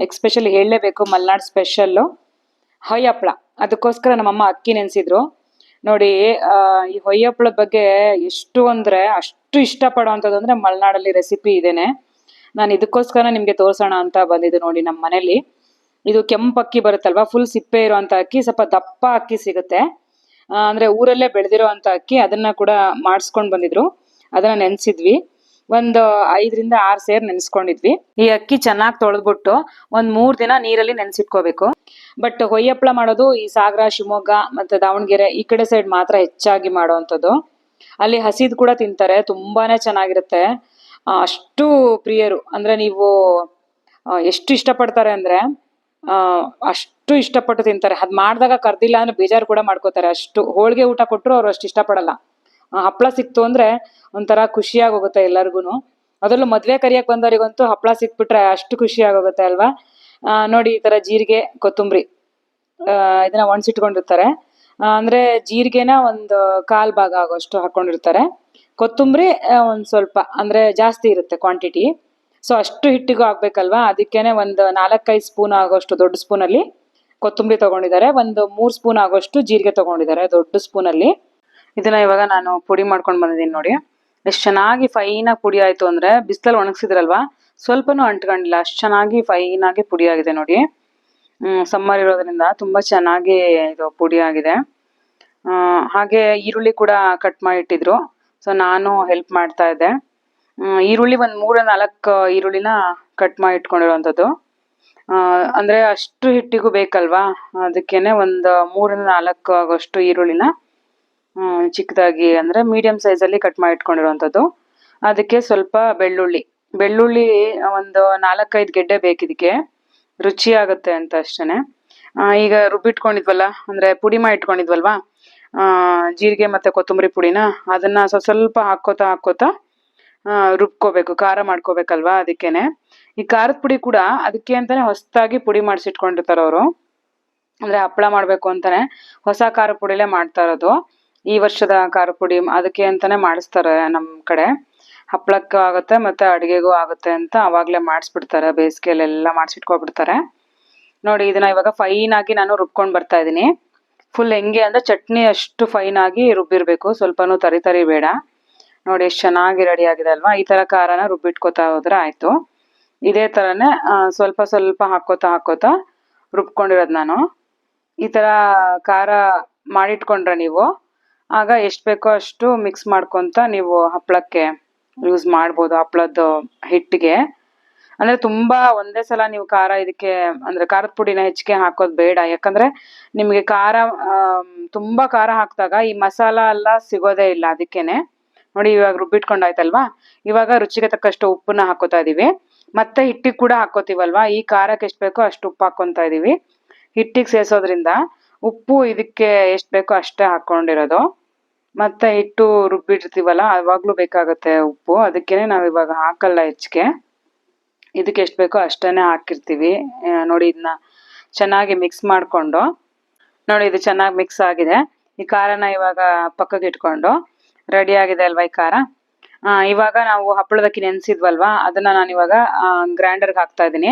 [SPEAKER 1] ಎಕ್ಸ್ಪೆಷಲಿ ಹೇಳಲೇಬೇಕು, ಮಲೆನಾಡು ಸ್ಪೆಷಲ್ಲು ಹೊಯ್ ಹಪ್ಪಳ ಅದಕ್ಕೋಸ್ಕರ ನಮ್ಮಮ್ಮ ಅಕ್ಕಿ ನೆನೆಸಿದ್ರು. ನೋಡಿ ಈ ಹೊಯ್ಯಪ್ಪಳ ಬಗ್ಗೆ ಎಷ್ಟು ಅಂದ್ರೆ ಅಷ್ಟು ಇಷ್ಟಪಡೋವಂಥದ್ದು ಅಂದ್ರೆ ಮಲೆನಾಡಲ್ಲಿ ರೆಸಿಪಿ ಇದೇನೆ. ನಾನು ಇದಕ್ಕೋಸ್ಕರ ನಿಮಗೆ ತೋರಿಸೋಣ ಅಂತ ಬಂದಿದ್ದು ನೋಡಿ ನಮ್ಮ ಮನೇಲಿ. ಇದು ಕೆಂಪು ಅಕ್ಕಿ ಬರುತ್ತಲ್ವಾ? ಫುಲ್ ಸಿಪ್ಪೆ ಇರುವಂತ ಅಕ್ಕಿ, ಸ್ವಲ್ಪ ದಪ್ಪ ಅಕ್ಕಿ ಸಿಗುತ್ತೆ. ಅಂದ್ರೆ ಊರಲ್ಲೇ ಬೆಳೆದಿರೋ ಅಂತ ಅಕ್ಕಿ, ಅದನ್ನ ಕೂಡ ಮಾಡಿಸ್ಕೊಂಡು ಬಂದಿದ್ರು. ಅದನ್ನ ನೆನ್ಸಿದ್ವಿ. ಒಂದು ಐದರಿಂದ ಆರು ಸೇರ್ ನೆನೆಸ್ಕೊಂಡಿದ್ವಿ. ಈ ಅಕ್ಕಿ ಚೆನ್ನಾಗಿ ತೊಳೆದ್ಬಿಟ್ಟು ಒಂದ್ ಮೂರ್ ದಿನ ನೀರಲ್ಲಿ ನೆನೆಸಿಟ್ಕೋಬೇಕು. ಬಟ್ ಹೊಯ್ಯಪ್ಪಳ ಮಾಡೋದು ಈ ಸಾಗರ, ಶಿವಮೊಗ್ಗ ಮತ್ತೆ ದಾವಣಗೆರೆ ಈ ಕಡೆ ಸೈಡ್ ಮಾತ್ರ ಹೆಚ್ಚಾಗಿ ಮಾಡುವಂಥದ್ದು. ಅಲ್ಲಿ ಹಸಿದ್ ಕೂಡ ತಿಂತಾರೆ, ತುಂಬಾನೇ ಚೆನ್ನಾಗಿರುತ್ತೆ. ಅಷ್ಟು ಪ್ರಿಯರು. ಅಂದ್ರೆ ನೀವು ಎಷ್ಟು ಇಷ್ಟಪಡ್ತಾರೆ ಅಂದ್ರೆ ಅಷ್ಟು ಇಷ್ಟಪಟ್ಟು ತಿಂತಾರೆ. ಅದ್ ಮಾಡಿದಾಗ ಕರೆದಿಲ್ಲ ಅಂದ್ರೆ ಬೇಜಾರು ಕೂಡ ಮಾಡ್ಕೋತಾರೆ. ಅಷ್ಟು ಹೋಳಿಗೆ ಊಟ ಕೊಟ್ಟರು ಅವ್ರು ಅಷ್ಟು ಇಷ್ಟಪಡಲ್ಲ. ಆ, ಹಪ್ಳ ಸಿಕ್ತು ಅಂದ್ರೆ ಒಂಥರ ಖುಷಿಯಾಗಿ ಹೋಗುತ್ತೆ ಎಲ್ಲರಿಗೂ ಅದರಲ್ಲೂ ಮದ್ವೆ ಕರಿಯಕ್ ಬಂದವರಿಗಂತೂ ಹಪ್ಪಳ ಸಿಕ್ಬಿಟ್ರೆ ಅಷ್ಟು ಖುಷಿ ಆಗೋಗುತ್ತೆ ಅಲ್ವಾ ನೋಡಿ ಈ ತರ ಜೀರಿಗೆ ಕೊತ್ತಂಬರಿ ಇದನ್ನ ಒಣಸಿಟ್ಕೊಂಡಿರ್ತಾರೆ. ಅಂದ್ರೆ ಜೀರಿಗೆನ ಒಂದು ಕಾಲ್ ಭಾಗ ಆಗೋಷ್ಟು ಹಾಕೊಂಡಿರ್ತಾರೆ. ಕೊತ್ತಂಬರಿ ಒಂದು ಸ್ವಲ್ಪ ಅಂದ್ರೆ ಜಾಸ್ತಿ ಇರುತ್ತೆ ಕ್ವಾಂಟಿಟಿ ಸೊ ಅಷ್ಟು ಹಿಟ್ಟಿಗೂ ಆಗ್ಬೇಕಲ್ವಾ? ಅದಕ್ಕೇನೆ ಒಂದು ನಾಲ್ಕೈದು ಸ್ಪೂನ್ ಆಗೋಷ್ಟು ದೊಡ್ಡ ಸ್ಪೂನಲ್ಲಿ ಕೊತ್ತಂಬರಿ ತಗೊಂಡಿದ್ದಾರೆ. ಒಂದು ಮೂರು ಸ್ಪೂನ್ ಆಗೋಷ್ಟು ಜೀರಿಗೆ ತಗೊಂಡಿದ್ದಾರೆ ದೊಡ್ಡ ಸ್ಪೂನ್ ಅಲ್ಲಿ ಇದನ್ನ ಇವಾಗ ನಾನು ಪುಡಿ ಮಾಡ್ಕೊಂಡು ಬಂದಿದ್ದೀನಿ ನೋಡಿ. ಎಷ್ಟು ಚೆನ್ನಾಗಿ ಫೈನ್ ಆಗಿ ಪುಡಿ ಆಯ್ತು ಅಂದ್ರೆ ಬಿಸಿಲಲ್ಲಿ ಒಣಗಿಸಿದ್ರಲ್ವಾ? ಸ್ವಲ್ಪನೂ ಅಂಟ್ಕೊಂಡಿಲ್ಲ. ಅಷ್ಟು ಚೆನ್ನಾಗಿ ಫೈನ್ ಆಗಿ ಪುಡಿ ಆಗಿದೆ ನೋಡಿ. ಸಮ್ಮರ್ ಇರೋದ್ರಿಂದ ತುಂಬಾ ಚೆನ್ನಾಗಿ ಇದು ಪುಡಿ ಆಗಿದೆ. ಹಾಗೆ ಈರುಳ್ಳಿ ಕೂಡ ಕಟ್ ಮಾಡಿ ಇಟ್ಟಿದ್ರು ಸೊ ನಾನು ಹೆಲ್ಪ್ ಮಾಡ್ತಾ ಇದ್ದೆ. ಈರುಳ್ಳಿ ಒಂದು ಮೂರ ನಾಲ್ಕು ಈರುಳ್ಳಿನ ಕಟ್ ಮಾಡಿ ಇಟ್ಕೊಂಡಿರೋವಂಥದ್ದು ಅಂದರೆ ಅಷ್ಟು ಹಿಟ್ಟಿಗೂ ಬೇಕಲ್ವಾ? ಅದಕ್ಕೇನೆ ಒಂದು ಮೂರರಿಂದ ನಾಲ್ಕು ಆಗೋಷ್ಟು ಈರುಳ್ಳಿನ ಚಿಕ್ಕದಾಗಿ ಅಂದ್ರೆ ಮೀಡಿಯಂ ಸೈಜಲ್ಲಿ ಕಟ್ ಮಾಡಿ ಇಟ್ಕೊಂಡಿರುವಂಥದ್ದು ಅದಕ್ಕೆ ಸ್ವಲ್ಪ ಬೆಳ್ಳುಳ್ಳಿ. ಬೆಳ್ಳುಳ್ಳಿ ಒಂದು ನಾಲ್ಕೈದು ಗೆಡ್ಡೆ ಬೇಕಿದಕ್ಕೆ ರುಚಿ ಆಗುತ್ತೆ ಅಂತ ಅಷ್ಟೇನೆ. ಆ, ಈಗ ರುಬ್ಬಿಟ್ಕೊಂಡಿದ್ವಲ್ಲ ಅಂದ್ರೆ ಪುಡಿ ಮಾಡಿ ಇಟ್ಕೊಂಡಿದ್ವಲ್ವಾ ಜೀರಿಗೆ ಮತ್ತೆ ಕೊತ್ತಂಬರಿ ಪುಡಿನ ಅದನ್ನ ಸ್ವಲ್ಪ ಸ್ವಲ್ಪ ಹಾಕೋತಾ ಆ, ರುಬ್ಕೋಬೇಕು. ಖಾರ ಮಾಡ್ಕೋಬೇಕಲ್ವಾ ಅದಕ್ಕೇನೆ. ಈ ಖಾರದ ಪುಡಿ ಕೂಡ ಅದಕ್ಕೆ ಅಂತಾನೆ ಹೊಸದಾಗಿ ಪುಡಿ ಮಾಡಿಸಿಟ್ಕೊಂಡಿರ್ತಾರೆ ಅವರು ಅಂದ್ರೆ ಹಪ್ಪಳ ಮಾಡಬೇಕು ಅಂತಾನೆ. ಹೊಸ ಖಾರ ಪುಡಿಲೇ ಮಾಡ್ತಾ ಇರೋದು. ಈ ವರ್ಷದ ಖಾರ ಪುಡಿ ಅದಕ್ಕೆ ಅಂತಾನೆ ಮಾಡಿಸ್ತಾರೆ ನಮ್ ಕಡೆ. ಹಪ್ಪಳಕ್ಕೂ ಆಗುತ್ತೆ ಮತ್ತೆ ಅಡಿಗೆಗೂ ಆಗುತ್ತೆ ಅಂತ ಅವಾಗ್ಲೇ ಮಾಡಿಸ್ಬಿಡ್ತಾರೆ ಬೇಸಿಗೆಲೆಲ್ಲ ಮಾಡಿಸಿಟ್ಕೊಬಿಡ್ತಾರೆ. ನೋಡಿ ಇದನ್ನ ಇವಾಗ ಫೈನ್ ಆಗಿ ನಾನು ರುಬ್ಕೊಂಡು ಬರ್ತಾ ಇದ್ದೀನಿ ಫುಲ್ ಹೆಂಗೆ ಅಂದ್ರೆ ಚಟ್ನಿ ಅಷ್ಟು ಫೈನ್ ಆಗಿ ರುಬ್ಬಿರ್ಬೇಕು, ಸ್ವಲ್ಪನೂ ತರಿ ತರಿ ಬೇಡ. ನೋಡಿ ಎಷ್ಟು ಚೆನ್ನಾಗಿ ರೆಡಿ ಆಗಿದೆ ಅಲ್ವಾ? ಈ ತರ ಖಾರನ ರುಬ್ಬಿಟ್ಕೋತಾ ಹೋದ್ರೆ ಆಯ್ತು. ಇದೇ ತರನೇ ಸ್ವಲ್ಪ ಸ್ವಲ್ಪ ಹಾಕೋತಾ ಹಾಕೋತಾ ರುಬ್ಕೊಂಡಿರೋದು ನಾನು. ಈ ತರ ಖಾರ ಮಾಡಿಟ್ಕೊಂಡ್ರೆ ನೀವು ಆಗ ಎಷ್ಟು ಬೇಕೋ ಅಷ್ಟು ಮಿಕ್ಸ್ ಮಾಡ್ಕೊತ ನೀವು ಹಪ್ಪಳಕ್ಕೆ ಯೂಸ್ ಮಾಡ್ಬೋದು ಹಪ್ಪಳದ್ದು ಹಿಟ್ಟಿಗೆ. ಅಂದ್ರೆ ತುಂಬಾ ಒಂದೇ ಸಲ ನೀವು ಖಾರ ಇದಕ್ಕೆ, ಅಂದ್ರೆ ಖಾರದ ಪುಡಿನ ಹೆಚ್ಚಿಗೆ ಹಾಕೋದು ಬೇಡ. ಯಾಕಂದ್ರೆ ನಿಮಗೆ ಖಾರ ತುಂಬ ಖಾರ ಹಾಕಿದಾಗ ಈ ಮಸಾಲ ಎಲ್ಲ ಸಿಗೋದೇ ಇಲ್ಲ ಅದಕ್ಕೇನೆ. ನೋಡಿ ಇವಾಗ ರುಬ್ಬಿಟ್ಕೊಂಡಾಯ್ತಲ್ವಾ? ಇವಾಗ ರುಚಿಗೆ ತಕ್ಕಷ್ಟು ಉಪ್ಪನ್ನ ಹಾಕೋತಾ ಇದೀವಿ. ಮತ್ತೆ ಹಿಟ್ಟಿಗೆ ಕೂಡ ಹಾಕೋತೀವಲ್ವಾ? ಈ ಖಾರಕ್ಕೆ ಎಷ್ಟು ಬೇಕೋ ಅಷ್ಟು ಉಪ್ಪು ಹಾಕೊಂತ ಇದೀವಿ. ಹಿಟ್ಟಿಗೆ ಸೇರಿಸೋದ್ರಿಂದ ಉಪ್ಪು ಇದಕ್ಕೆ ಎಷ್ಟು ಬೇಕೋ ಅಷ್ಟೇ ಹಾಕೊಂಡಿರೋದು. ಮತ್ತೆ ಹಿಟ್ಟು ರುಬ್ಬಿರ್ತೀವಲ್ಲ ಅವಾಗ್ಲೂ ಬೇಕಾಗುತ್ತೆ ಉಪ್ಪು. ಅದಕ್ಕೇನೆ ನಾವ್ ಇವಾಗ ಹಾಕಲ್ಲ ಹೆಚ್ಚಿಗೆ. ಇದಕ್ಕೆ ಎಷ್ಟು ಬೇಕೋ ಅಷ್ಟೇನೆ ಹಾಕಿರ್ತೀವಿ. ನೋಡಿ ಇದನ್ನ ಚೆನ್ನಾಗಿ ಮಿಕ್ಸ್ ಮಾಡ್ಕೊಂಡು. ನೋಡಿ ಇದು ಚೆನ್ನಾಗಿ ಮಿಕ್ಸ್ ಆಗಿದೆ. ಈ ಖಾರನ ಇವಾಗ ಪಕ್ಕಕ್ಕೆ ಇಟ್ಕೊಂಡು. ರೆಡಿ ಆಗಿದೆ ಅಲ್ವಾ ಈ ಖಾರ? ಇವಾಗ ನಾವು ಹಪ್ಪಳದಕ್ಕೆ ನೆನೆಸಿದ್ವಲ್ವಾ? ಅದನ್ನ ನಾನು ಇವಾಗ ಗ್ರೈಂಡರ್ಗೆ ಹಾಕ್ತಾ ಇದ್ದೀನಿ.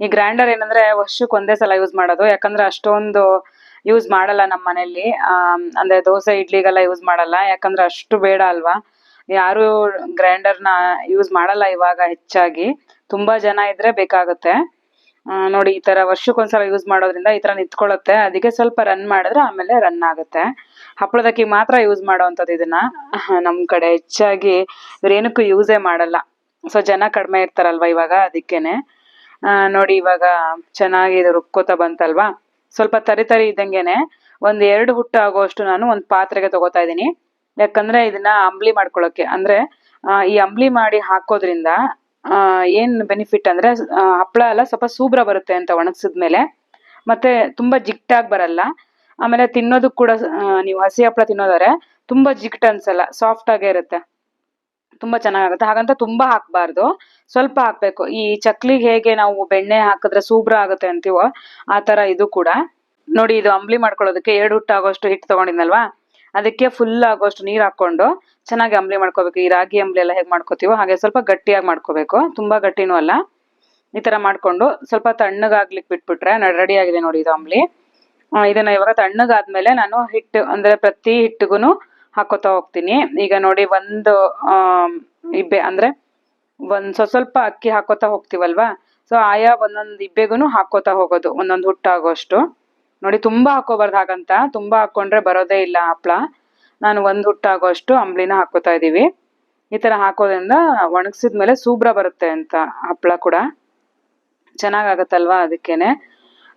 [SPEAKER 1] ಈ ಗ್ರೈಂಡರ್ ಏನಂದ್ರೆ ವರ್ಷಕ್ಕೆ ಒಂದೇ ಸಲ ಯೂಸ್ ಮಾಡೋದು. ಯಾಕಂದ್ರೆ ಅಷ್ಟೊಂದು ಯೂಸ್ ಮಾಡಲ್ಲ ನಮ್ಮ ಮನೆಯಲ್ಲಿ ಅಂದ್ರೆ ದೋಸೆ, ಇಡ್ಲಿಗೆಲ್ಲ ಯೂಸ್ ಮಾಡಲ್ಲ. ಯಾಕಂದ್ರೆ ಅಷ್ಟು ಬೇಡ ಅಲ್ವಾ? ಯಾರು ಗ್ರೈಂಡರ್ನ ಯೂಸ್ ಮಾಡಲ್ಲ ಇವಾಗ ಹೆಚ್ಚಾಗಿ. ತುಂಬಾ ಜನ ಇದ್ರೆ ಬೇಕಾಗುತ್ತೆ. ನೋಡಿ, ಈ ತರ ವರ್ಷಕ್ಕೊಂದ್ಸಲ ಯೂಸ್ ಮಾಡೋದ್ರಿಂದ ಈ ತರ ನಿಂತ್ಕೊಳ್ಳುತ್ತೆ ಅದಕ್ಕೆ ಸ್ವಲ್ಪ ರನ್ ಮಾಡಿದ್ರೆ ಆಮೇಲೆ ರನ್ ಆಗುತ್ತೆ. ಹಪ್ಪಳದಕ್ಕಿ ಮಾತ್ರ ಯೂಸ್ ಮಾಡೋವಂಥದ್ದು ಇದನ್ನ. (laughs) ನಮ್ ಕಡೆ ಹೆಚ್ಚಾಗಿ ಇವ್ರೇನಕ್ಕೂ ಯೂಸೇ ಮಾಡಲ್ಲ. ಸೊ ಜನ ಕಡಿಮೆ ಇರ್ತಾರಲ್ವಾ ಇವಾಗ ಅದಕ್ಕೇನೆ. ನೋಡಿ, ಇವಾಗ ಚೆನ್ನಾಗಿ ಇದು ರುಬ್ಕೋತಾ ಬಂತಲ್ವಾ? ಸ್ವಲ್ಪ ತರಿ ತರಿ ಇದ್ದಂಗೆನೆ ಒಂದ್ ಎರಡು ಹುಟ್ಟು ಆಗುವಷ್ಟು ನಾನು ಒಂದ್ ಪಾತ್ರೆಗೆ ತಗೋತಾ ಇದ್ದೀನಿ. ಯಾಕಂದ್ರೆ ಇದನ್ನ ಅಂಬ್ಲಿ ಮಾಡ್ಕೊಳ್ಳೋಕೆ ಅಂದ್ರೆ ಈ ಅಂಬ್ಲಿ ಮಾಡಿ ಹಾಕೋದ್ರಿಂದ ಏನ್ ಬೆನಿಫಿಟ್ ಅಂದ್ರೆ ಹಪ್ಪಳ ಎಲ್ಲ ಸ್ವಲ್ಪ ಸೂಬ್ರ ಬರುತ್ತೆ ಅಂತ ಒಣಗ್ಸಿದ್ಮೇಲೆ. ಮತ್ತೆ ತುಂಬಾ ಜಿಗ್ಟಾಗಿ ಬರಲ್ಲ. ಆಮೇಲೆ ತಿನ್ನೋದು ಕೂಡ ನೀವು ಹಸಿ ಹಪ್ಳ ತಿನ್ನೋದಾರೆ ತುಂಬಾ ಜಿಗ್ಟ್ ಅನ್ಸಲ್ಲ ಸಾಫ್ಟ್ ಆಗೇ ಇರುತ್ತೆ. ತುಂಬಾ ಚೆನ್ನಾಗಾಗುತ್ತೆ. ಹಾಗಂತ ತುಂಬಾ ಹಾಕ್ಬಾರ್ದು. ಸ್ವಲ್ಪ ಹಾಕ್ಬೇಕು. ಈ ಚಕ್ಲಿಗೆ ಹೇಗೆ ನಾವು ಬೆಣ್ಣೆ ಹಾಕಿದ್ರೆ ಸೂಬ್ರ ಆಗುತ್ತೆ ಅಂತೀವೋ ಆ ತರ ಇದು ಕೂಡ. ನೋಡಿ, ಇದು ಅಂಬ್ಲಿ ಮಾಡ್ಕೊಳ್ಳೋದಕ್ಕೆ ಎರಡು ಹುಟ್ಟು ಆಗೋಷ್ಟು ಹಿಟ್ಟು ತಗೊಂಡಿದ್ನಲ್ವಾ? ಅದಕ್ಕೆ ಫುಲ್ ಆಗೋಷ್ಟು ನೀರ್ ಹಾಕೊಂಡು ಚೆನ್ನಾಗಿ ಅಂಬ್ಲಿ ಮಾಡ್ಕೋಬೇಕು. ಈ ರಾಗಿ ಅಂಬ್ಲಿ ಎಲ್ಲ ಹೇಗೆ ಮಾಡ್ಕೋತೀವೋ ಹಾಗೆ ಸ್ವಲ್ಪ ಗಟ್ಟಿಯಾಗಿ ಮಾಡ್ಕೋಬೇಕು. ತುಂಬಾ ಗಟ್ಟಿನೂ ಅಲ್ಲ. ಈ ತರ ಮಾಡ್ಕೊಂಡು ಸ್ವಲ್ಪ ತಣ್ಣಗಾಗ್ಲಿಕ್ಕೆ ಬಿಟ್ಬಿಟ್ರೆ ರೆಡಿ ಆಗಿದೆ ನೋಡಿ ಇದು ಅಂಬ್ಲಿ. ಇದನ್ನ ಇವಾಗ ತಣ್ಣಗಾದ್ಮೇಲೆ ನಾನು ಹಿಟ್ಟು ಅಂದ್ರೆ ಪ್ರತಿ ಹಿಟ್ಟಿಗೂ ಹಾಕೋತಾ ಹೋಗ್ತೀನಿ. ಈಗ ನೋಡಿ ಒಂದು ಇಬ್ಬೆ ಅಂದ್ರೆ ಒಂದ್ ಸ್ವಲ್ಪ ಸ್ವಲ್ಪ ಅಕ್ಕಿ ಹಾಕೋತಾ ಹೋಗ್ತೀವಲ್ವಾ? ಸೊ ಆಯಾ ಒಂದೊಂದು ಇಬ್ಬೆಗೂ ಹಾಕೋತಾ ಹೋಗೋದು, ಒಂದೊಂದು ಹುಟ್ಟಾಗೋಷ್ಟು. ನೋಡಿ, ತುಂಬಾ ಹಾಕೋಬಾರ್ದು ಹಾಗಂತ. ತುಂಬಾ ಹಾಕೊಂಡ್ರೆ ಬರೋದೇ ಇಲ್ಲ ಹಪ್ಳ. ನಾನು ಒಂದ್ ಹುಟ್ಟಾಗೋಷ್ಟು ಅಂಬ್ಲಿನ ಹಾಕೋತಾ ಇದೀವಿ ಈ ತರ ಹಾಕೋದ್ರಿಂದ ಒಣಗಿಸಿದ್ಮೇಲೆ ಸೂಬ್ರ ಬರುತ್ತೆ ಅಂತ ಹಪ್ಳ ಕೂಡ. ಚೆನ್ನಾಗಾಗತ್ತಲ್ವಾ ಅದಕ್ಕೇನೆ.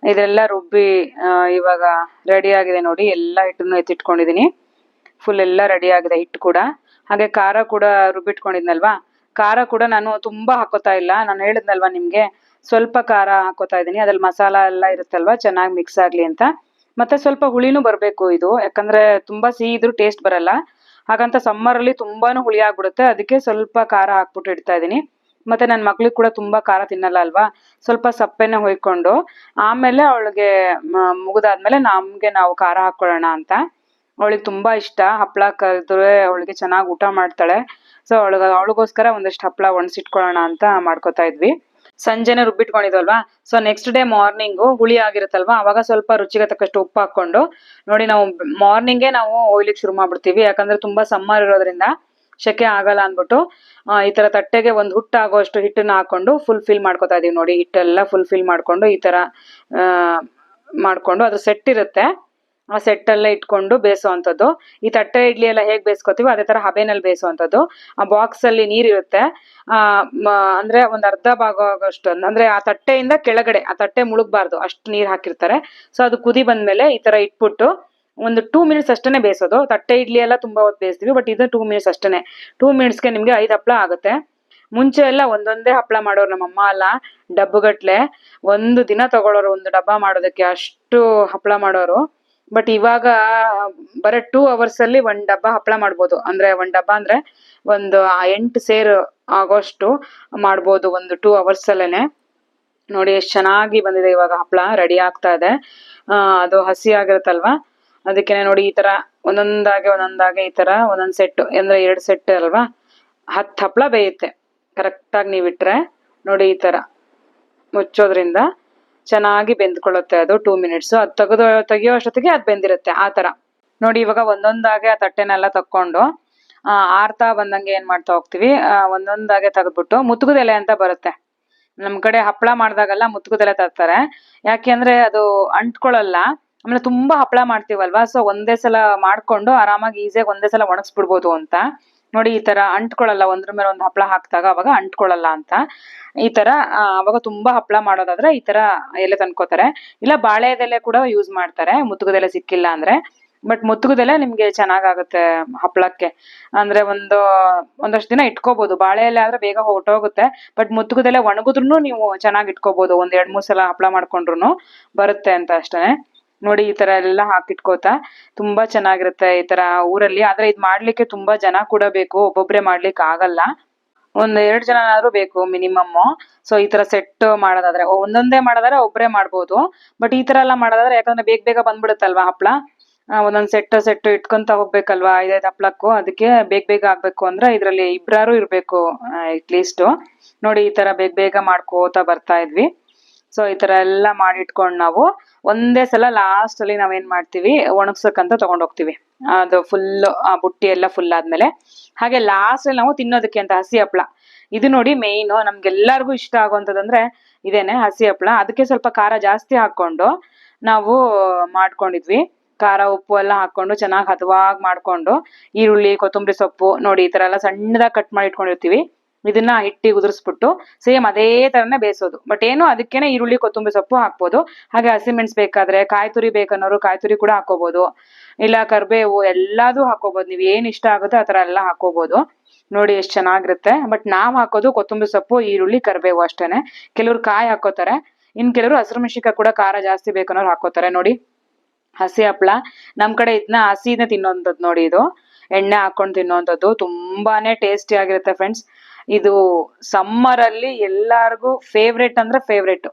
[SPEAKER 1] ಇದೆಲ್ಲ ರುಬ್ಬಿ ಇವಾಗ ರೆಡಿ ಆಗಿದೆ ನೋಡಿ. ಎಲ್ಲ ಹಿಟ್ಟನ್ನು ಎತ್ತಿಟ್ಕೊಂಡಿದ್ದೀನಿ ಫುಲ್ ಎಲ್ಲ ರೆಡಿ ಆಗಿದೆ ಹಿಟ್ಟು ಕೂಡ. ಹಾಗೆ ಖಾರ ಕೂಡ ರುಬ್ಬಿಟ್ಕೊಂಡಿದ್ನಲ್ವಾ? ಖಾರ ಕೂಡ ನಾನು ತುಂಬಾ ಹಾಕೋತಾ ಇಲ್ಲ. ನಾನು ಹೇಳಿದ್ನಲ್ವಾ ನಿಮ್ಗೆ? ಸ್ವಲ್ಪ ಖಾರ ಹಾಕೋತಾ ಇದ್ದೀನಿ. ಅದ್ರಲ್ಲಿ ಮಸಾಲ ಎಲ್ಲ ಇರುತ್ತಲ್ವಾ? ಚೆನ್ನಾಗಿ ಮಿಕ್ಸ್ ಆಗ್ಲಿ ಅಂತ. ಮತ್ತೆ ಸ್ವಲ್ಪ ಹುಳಿನೂ ಬರ್ಬೇಕು ಇದು. ಯಾಕಂದ್ರೆ ತುಂಬಾ ಸಿಹಿ ಇದ್ರೂ ಟೇಸ್ಟ್ ಬರಲ್ಲ. ಹಾಗಂತ ಸಮ್ಮರ್ ಅಲ್ಲಿ ತುಂಬಾನು ಹುಳಿ ಆಗ್ಬಿಡುತ್ತೆ. ಅದಕ್ಕೆ ಸ್ವಲ್ಪ ಖಾರ ಹಾಕ್ಬಿಟ್ಟು ಇಡ್ತಾ ಇದೀನಿ ಮತ್ತೆ ನನ್ನ ಮಕ್ಳಿಗೆ ಕೂಡ ತುಂಬಾ ಖಾರ ತಿನ್ನಲ್ಲ ಅಲ್ವಾ? ಸ್ವಲ್ಪ ಸಪ್ಪೆನೆ ಹೊಯ್ಕೊಂಡು ಆಮೇಲೆ ಅವಳಿಗೆ ಮುಗಿದಾದ್ಮೇಲೆ ನಮ್ಗೆ ನಾವು ಖಾರ ಹಾಕೊಳ್ಳೋಣ ಅಂತ. ಅವಳಿಗೆ ತುಂಬಾ ಇಷ್ಟ. ಹಪ್ಪಳ ಕರೆದ್ರೆ ಅವಳಿಗೆ ಚೆನ್ನಾಗಿ ಊಟ ಮಾಡ್ತಾಳೆ. ಸೊ ಅವಳಗ ಅವಳಿಗೋಸ್ಕರ ಒಂದಷ್ಟು ಹಪ್ಪಳ ಒಣಸಿಟ್ಕೊಳ್ಳೋಣ ಅಂತ ಮಾಡ್ಕೋತಾ ಇದ್ವಿ. ಸಂಜೆನೆ ರುಬ್ಬಿಟ್ಕೊಂಡಿದ್ವಲ್ವಾ? ಸೊ ನೆಕ್ಸ್ಟ್ ಡೇ ಮಾರ್ನಿಂಗು ಹುಳಿ ಆಗಿರುತ್ತಲ್ವಾ? ಅವಾಗ ಸ್ವಲ್ಪ ರುಚಿಗೆ ತಕ್ಕಷ್ಟು ಉಪ್ಪು ಹಾಕೊಂಡು ನೋಡಿ ನಾವು ಮಾರ್ನಿಂಗೇ ನಾವು ಒಯ್ಲಿಕ್ಕೆ ಶುರು ಮಾಡ್ಬಿಡ್ತೀವಿ. ಯಾಕಂದ್ರೆ ತುಂಬಾ ಸಮ್ಮರ್ ಇರೋದ್ರಿಂದ ಶೆಕೆ ಆಗಲ್ಲ ಅಂದ್ಬಿಟ್ಟು ಈ ತರ ತಟ್ಟೆಗೆ ಒಂದು ಹುಟ್ಟು ಆಗೋಷ್ಟು ಹಿಟ್ಟನ್ನ ಹಾಕೊಂಡು ಫುಲ್ ಫಿಲ್ ಮಾಡ್ಕೊತಾ ಇದೀವಿ ನೋಡಿ. ಹಿಟ್ಟೆಲ್ಲ ಫುಲ್ ಫಿಲ್ ಮಾಡ್ಕೊಂಡು ಈ ತರ ಮಾಡ್ಕೊಂಡು ಅದು ಸೆಟ್ ಇರುತ್ತೆ. ಸೆಟ್ ಎಲ್ಲ ಇಟ್ಕೊಂಡು ಬೇಯಿಸುವಂಥದ್ದು. ಈ ತಟ್ಟೆ ಇಡ್ಲಿ ಎಲ್ಲ ಹೇಗೆ ಬೇಯಿಸ್ಕೋತೀವಿ ಅದೇ ತರ ಹಬೆನಲ್ಲಿ ಬೇಯಿಸುವಂಥದ್ದು. ಆ ಬಾಕ್ಸ್ ಅಲ್ಲಿ ನೀರಿರುತ್ತೆ. ಆ ಅಂದ್ರೆ ಒಂದ್ ಅರ್ಧ ಭಾಗ ಆಗೋಷ್ಟು ಅಂದ್ರೆ ಆ ತಟ್ಟೆಯಿಂದ ಕೆಳಗಡೆ, ಆ ತಟ್ಟೆ ಮುಳುಗಬಾರ್ದು, ಅಷ್ಟು ನೀರು ಹಾಕಿರ್ತಾರೆ. ಸೊ ಅದು ಕುದಿ ಬಂದ್ಮೇಲೆ ಈ ತರ ಇಟ್ಬಿಟ್ಟು ಒಂದು ಟೂ ಮಿನಿಟ್ಸ್ ಅಷ್ಟೇ ಬೇಯಿಸೋದು. ತಟ್ಟೆ ಇಡ್ಲಿ ಎಲ್ಲ ತುಂಬಾ ಹೊತ್ತು ಬೇಯಿಸ್ತೀವಿ ಬಟ್ ಇದು ಟೂ ಮಿನಿಟ್ಸ್ ಅಷ್ಟೇ ಟೂ ಮಿನಿಟ್ಸ್ಗೆ ನಿಮ್ಗೆ ಐದು ಹಪ್ಳ ಆಗುತ್ತೆ. ಮುಂಚೆ ಎಲ್ಲ ಒಂದೊಂದೇ ಹಪ್ಪಳ ಮಾಡೋರು ನಮ್ಮಮ್ಮ ಅಲ್ಲ, ಡಬ್ಬಗಟ್ಲೆ. ಒಂದು ದಿನ ತಗೊಳ್ಳೋರು ಒಂದು ಡಬ್ಬ ಮಾಡೋದಕ್ಕೆ ಅಷ್ಟು ಹಪ್ಪಳ ಮಾಡೋರು. ಬಟ್ ಇವಾಗ ಬರೀ ಟೂ ಅವರ್ಸ್ ಅಲ್ಲಿ ಒಂದ್ ಡಬ್ಬ ಹಪ್ಪಳ ಮಾಡ್ಬೋದು. ಅಂದ್ರೆ ಒಂದ್ ಡಬ್ಬ ಅಂದ್ರೆ ಒಂದು ಎಂಟು ಸೇರು ಆಗೋಷ್ಟು ಮಾಡ್ಬೋದು ಒಂದು ಟೂ ಅವರ್ಸ್ ಅಲ್ಲೇನೆ. ನೋಡಿ ಎಷ್ಟು ಚೆನ್ನಾಗಿ ಬಂದಿದೆ ಇವಾಗ ಹಪ್ಪಳ ರೆಡಿ ಆಗ್ತಾ ಇದೆ. ಅದು ಹಸಿ ಆಗಿರುತ್ತಲ್ವಾ? ಅದಕ್ಕೆ ನೋಡಿ ಈ ತರ ಒಂದೊಂದಾಗೆ ಒಂದೊಂದಾಗೆ ಈ ತರ ಒಂದೊಂದ್ ಸೆಟ್ ಅಂದ್ರೆ ಎರಡು ಸೆಟ್ ಅಲ್ವಾ? ಹತ್ತು ಹಪ್ಪಳ ಬೇಯುತ್ತೆ. ಕರೆಕ್ಟಾಗಿ ನೀವು ಇಟ್ರೆ ನೋಡಿ ಈ ತರ ಮುಚ್ಚೋದ್ರಿಂದ. ಚೆನ್ನಾಗಿ ಬೆಂದ್ಕೊಳ್ಳುತ್ತೆ ಅದು ಟೂ ಮಿನಿಟ್ಸ್ ಅದು ತೆಗೆದು, ತೆಗಿಯೋ ಅಷ್ಟೊತ್ತಿಗೆ ಅದು ಬೆಂದಿರುತ್ತೆ, ಆ ತರ ನೋಡಿ, ಇವಾಗ ಒಂದೊಂದಾಗೆ ಆ ತಟ್ಟೆನೆಲ್ಲ ತಕ್ಕೊಂಡು ಆರ್ತಾ ಬಂದಂಗೆ ಏನ್ ಮಾಡ್ತಾ ಹೋಗ್ತೀವಿ? ಒಂದೊಂದಾಗೆ ತೆಗೆದ್ಬಿಟ್ಟು ಎಲೆ ಅಂತ ಬರುತ್ತೆ. ನಮ್ ಕಡೆ ಹಪ್ಪಳ ಮಾಡಿದಾಗೆಲ್ಲ ಮುತ್ತುಗದ ಎಲೆ ತರ್ತಾರೆ. ಯಾಕೆ ಅಂದ್ರೆ ಅದು ಅಂಟ್ಕೊಳಲ್ಲ, ಆಮೇಲೆ ತುಂಬಾ ಹಪ್ಪಳ ಮಾಡ್ತೀವಲ್ವಾ? ಸೊ ಒಂದೇ ಸಲ ಮಾಡ್ಕೊಂಡು ಆರಾಮಾಗಿ ಈಸಿಯಾಗಿ ಒಂದೇ ಸಲ ಒಣಗಿಸ್ಬಿಡ್ಬೋದು ಅಂತ. ನೋಡಿ, ಈ ತರ ಅಂಟ್ಕೊಳ್ಳಲ್ಲ, ಒಂದ್ರ ಮೇಲೆ ಒಂದು ಹಪ್ಪಳ ಹಾಕ್ದಾಗ ಅವಾಗ ಅಂಟ್ಕೊಳ್ಳಲ್ಲ ಅಂತ. ಈ ತರ ಅವಾಗ ತುಂಬಾ ಹಪ್ಪಳ ಮಾಡೋದಾದ್ರೆ ಈ ತರ ಎಲೆ ತಂದ್ಕೋತಾರೆ. ಇಲ್ಲ ಬಾಳೆದೆಲೆ ಕೂಡ ಯೂಸ್ ಮಾಡ್ತಾರೆ ಮುತ್ತುಗದೆಲೆ ಸಿಕ್ಕಿಲ್ಲ ಅಂದ್ರೆ. ಬಟ್ ಮುತ್ತುಗದೆಲೆ ನಿಮ್ಗೆ ಚೆನ್ನಾಗಾಗುತ್ತೆ ಹಪ್ಪಳಕ್ಕೆ ಅಂದ್ರೆ ಒಂದು, ಒಂದಷ್ಟು ದಿನ ಇಟ್ಕೋಬಹುದು ಬಾಳೆ ಎಲೆ ಆದ್ರೆ ಬೇಗ ಹೊರಟೋಗುತ್ತೆ. ಬಟ್ ಮುತ್ತುಗದೆಲೆ ಒಣಗಿದ್ರು ನೀವು ಚೆನ್ನಾಗಿ ಇಟ್ಕೋಬಹುದು ಒಂದ್ ಎರಡ್ ಮೂರ್ ಸಲ ಹಪ್ಪಳ ಮಾಡ್ಕೊಂಡ್ರು ಬರುತ್ತೆ ಅಂತ ಅಷ್ಟೇ. ನೋಡಿ ಈ ತರ ಎಲ್ಲ ಹಾಕಿಟ್ಕೋತ ತುಂಬಾ ಚೆನ್ನಾಗಿರುತ್ತೆ ಈ ತರ ಊರಲ್ಲಿ. ಆದ್ರೆ ಇದ್ ಮಾಡ್ಲಿಕ್ಕೆ ತುಂಬಾ ಜನ ಕೂಡ ಬೇಕು, ಒಬ್ಬೊಬ್ರೆ ಮಾಡ್ಲಿಕ್ಕೆ ಆಗಲ್ಲ. ಒಂದ್ ಎರಡ್ ಜನನಾದ್ರೂ ಬೇಕು ಮಿನಿಮಮ್ ಸೊ ಈ ತರ ಸೆಟ್ ಮಾಡೋದಾದ್ರೆ, ಒಂದೊಂದೇ ಮಾಡೋದಾದ್ರೆ ಒಬ್ರೇ ಮಾಡ್ಬೋದು. ಬಟ್ ಈ ತರ ಎಲ್ಲ ಮಾಡೋದಾದ್ರೆ ಯಾಕಂದ್ರೆ ಬೇಗ ಬೇಗ ಬಂದ್ಬಿಡುತ್ತಲ್ವಾ ಹಪ್ಳ? ಒಂದೊಂದ್ ಸೆಟ್ ಸೆಟ್ ಇಟ್ಕೊಂತ ಹೋಗ್ಬೇಕಲ್ವಾ ಐದೈದು ಹಪ್ಳಕ್ಕೂ? ಅದಕ್ಕೆ ಬೇಗ ಬೇಗ ಆಗ್ಬೇಕು ಅಂದ್ರೆ ಇದ್ರಲ್ಲಿ ಇಬ್ರಾರು ಇರ್ಬೇಕು ಅಟ್ಲೀಸ್ಟ್ ನೋಡಿ ಈ ತರ ಬೇಗ ಬೇಗ ಮಾಡ್ಕೋತಾ ಬರ್ತಾ ಇದ್ವಿ. ಸೊ ಈ ತರ ಎಲ್ಲ ಮಾಡಿಟ್ಕೊಂಡು ನಾವು ಒಂದೇ ಸಲ ಲಾಸ್ಟ್ ಅಲ್ಲಿ ನಾವೇನ್ ಮಾಡ್ತೀವಿ? ಒಣಗ್ಸಕ್ಕಂತ ಹೋಗ್ತೀವಿ ಅದು ಫುಲ್ ಆ ಬುಟ್ಟಿ ಎಲ್ಲ ಫುಲ್ ಆದ್ಮೇಲೆ. ಹಾಗೆ ಲಾಸ್ಟ್ ಅಲ್ಲಿ ನಾವು ತಿನ್ನೋದಕ್ಕೆ ಅಂತ ಹಸಿ ಹಪ್ಳ. ಇದು ನೋಡಿ ಮೇಯ್ನ್ ನಮ್ಗೆಲ್ಲರಿಗೂ ಇಷ್ಟ ಆಗುವಂತದಂದ್ರೆ ಇದೇನೆ ಹಸಿ ಹಪ್ಳ. ಅದಕ್ಕೆ ಸ್ವಲ್ಪ ಖಾರ ಜಾಸ್ತಿ ಹಾಕೊಂಡು ನಾವು ಮಾಡ್ಕೊಂಡಿದ್ವಿ. ಖಾರ, ಉಪ್ಪು ಎಲ್ಲ ಹಾಕೊಂಡು ಚೆನ್ನಾಗಿ ಹದವಾಗಿ ಮಾಡ್ಕೊಂಡು ಈರುಳ್ಳಿ, ಕೊತ್ತಂಬರಿ ಸೊಪ್ಪು ನೋಡಿ ಈ ತರ ಎಲ್ಲ ಸಣ್ಣದಾಗಿ ಕಟ್ ಮಾಡಿ ಇಟ್ಕೊಂಡಿರ್ತೀವಿ ಇದನ್ನ ಹಿಟ್ಟಿಗೆ ಉದುರಿಸ್ಬಿಟ್ಟು ಸೇಮ್ ಅದೇ ತರನೇ ಬೇಯಿಸೋದು. ಬಟ್ ಏನು ಅದಕ್ಕೇನೆ ಈರುಳ್ಳಿ, ಕೊತ್ತಂಬರಿ ಸೊಪ್ಪು ಹಾಕ್ಬೋದು. ಹಾಗೆ ಹಸಿಮೆಣಸು ಬೇಕಾದ್ರೆ ಕಾಯಿ ತುರಿ ಬೇಕನ್ನೋರು ಕಾಯಿ ತುರಿ ಕೂಡ ಹಾಕೋಬಹುದು ಇಲ್ಲ ಕರ್ಬೇವು ಎಲ್ಲಾದು ಹಾಕೋಬಹುದು ನೀವ್ ಏನ್ ಇಷ್ಟ ಆಗುತ್ತೆ ಆ ತರ ಎಲ್ಲ ಹಾಕೋಬಹುದು ನೋಡಿ ಎಷ್ಟ್ ಚೆನ್ನಾಗಿರುತ್ತೆ. ಬಟ್ ನಾವ್ ಹಾಕೋದು ಕೊತ್ತಂಬರಿ ಸೊಪ್ಪು, ಈರುಳ್ಳಿ, ಕರ್ಬೇವು ಅಷ್ಟೇನೆ. ಕೆಲವ್ರು ಕಾಯಿ ಹಾಕೋತಾರೆ ಇನ್ ಕೆಲವರು ಹಸಿರು ಮೆಣಸಿನಕಾಯಿ ಕೂಡ ಖಾರ ಜಾಸ್ತಿ ಬೇಕನ್ನೋರು ಹಾಕೋತಾರೆ ನೋಡಿ, ಹಸಿ ಹಪ್ಳ. ನಮ್ ಕಡೆ ಇದನ್ನ ಹಸಿನ ತಿನ್ನೋಂಥದ್ದು ನೋಡಿ ಇದು. ಎಣ್ಣೆ ಹಾಕೊಂಡು ತಿನ್ನೋಂಥದ್ದು. ತುಂಬಾನೇ ಟೇಸ್ಟಿ ಆಗಿರುತ್ತೆ ಫ್ರೆಂಡ್ಸ್. ಇದು ಸಮ್ಮರ್ ಅಲ್ಲಿ ಎಲ್ಲಾರ್ಗೂ ಫೇವ್ರೇಟ್ ಅಂದ್ರೆ ಫೇವ್ರೇಟ್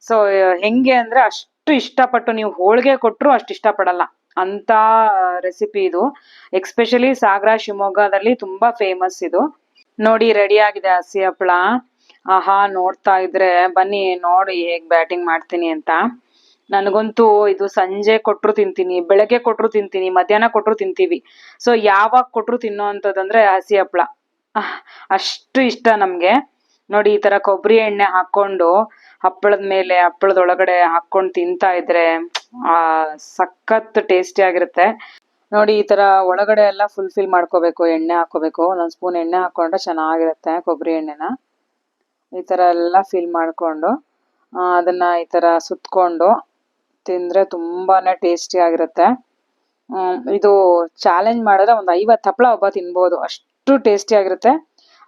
[SPEAKER 1] ಸೊ ಹೆಂಗೆ ಅಂದ್ರೆ ಅಷ್ಟು ಇಷ್ಟಪಟ್ಟು ನೀವು ಹೋಳಿಗೆ ಕೊಟ್ಟರು ಅಷ್ಟು ಇಷ್ಟಪಡಲ್ಲ. ಅಂತ ರೆಸಿಪಿ ಇದು. ಎಕ್ಸ್ಪೆಷಲಿ ಸಾಗರ, ಶಿವಮೊಗ್ಗದಲ್ಲಿ ತುಂಬಾ ಫೇಮಸ್ ಇದು. ನೋಡಿ ರೆಡಿ ಆಗಿದೆ ಹಸಿ ಹಪ್ಪಳ. ಆಹಾ, ನೋಡ್ತಾ ಇದ್ರೆ. ಬನ್ನಿ, ನೋಡಿ ಹೇಗ್ ಬ್ಯಾಟಿಂಗ್ ಮಾಡ್ತೀನಿ ಅಂತ. ನನಗಂತೂ ಇದು ಸಂಜೆ ಕೊಟ್ರು ತಿಂತೀನಿ, ಬೆಳಗ್ಗೆ ಕೊಟ್ರು ತಿಂತೀನಿ, ಮಧ್ಯಾಹ್ನ ಕೊಟ್ರು ತಿಂತೀವಿ. ಸೊ ಯಾವಾಗ ಕೊಟ್ರು ತಿನ್ನೋ ಅಂತದಂದ್ರೆ ಹಸಿ ಹಪ್ಪಳ. ಅಷ್ಟು ಇಷ್ಟ ನಮ್ಗೆ. ನೋಡಿ, ಈ ತರ ಕೊಬ್ಬರಿ ಎಣ್ಣೆ ಹಾಕೊಂಡು ಹಪ್ಪಳದ ಮೇಲೆ ಹಪ್ಪಳದ ಒಳಗಡೆ ಹಾಕೊಂಡು ತಿಂತಾ ಇದ್ರೆ, ಆ, ಸಖತ್ ಟೇಸ್ಟಿ ಆಗಿರುತ್ತೆ. ನೋಡಿ, ಈ ತರ ಒಳಗಡೆ ಎಲ್ಲ ಫುಲ್ ಫಿಲ್ ಮಾಡ್ಕೋಬೇಕು, ಎಣ್ಣೆ ಹಾಕೋಬೇಕು. ಒಂದೊಂದ್ ಸ್ಪೂನ್ ಎಣ್ಣೆ ಹಾಕೊಂಡ್ರೆ ಚೆನ್ನಾಗಿರುತ್ತೆ ಕೊಬ್ಬರಿ ಎಣ್ಣೆನ. ಈ ತರ ಎಲ್ಲ ಫಿಲ್ ಮಾಡ್ಕೊಂಡು ಅದನ್ನ ಈ ತರ ಸುತ್ಕೊಂಡು ತಿಂದ್ರೆ ತುಂಬಾನೇ ಟೇಸ್ಟಿ ಆಗಿರುತ್ತೆ. ಇದು ಚಾಲೆಂಜ್ ಮಾಡಿದ್ರೆ ಒಂದು ಐವತ್ತು ಹಪ್ಪಳ ಒಬ್ಬ ತಿನ್ಬೋದು. ಅಷ್ಟು ಟೇಸ್ಟಿ ಆಗಿರುತ್ತೆ.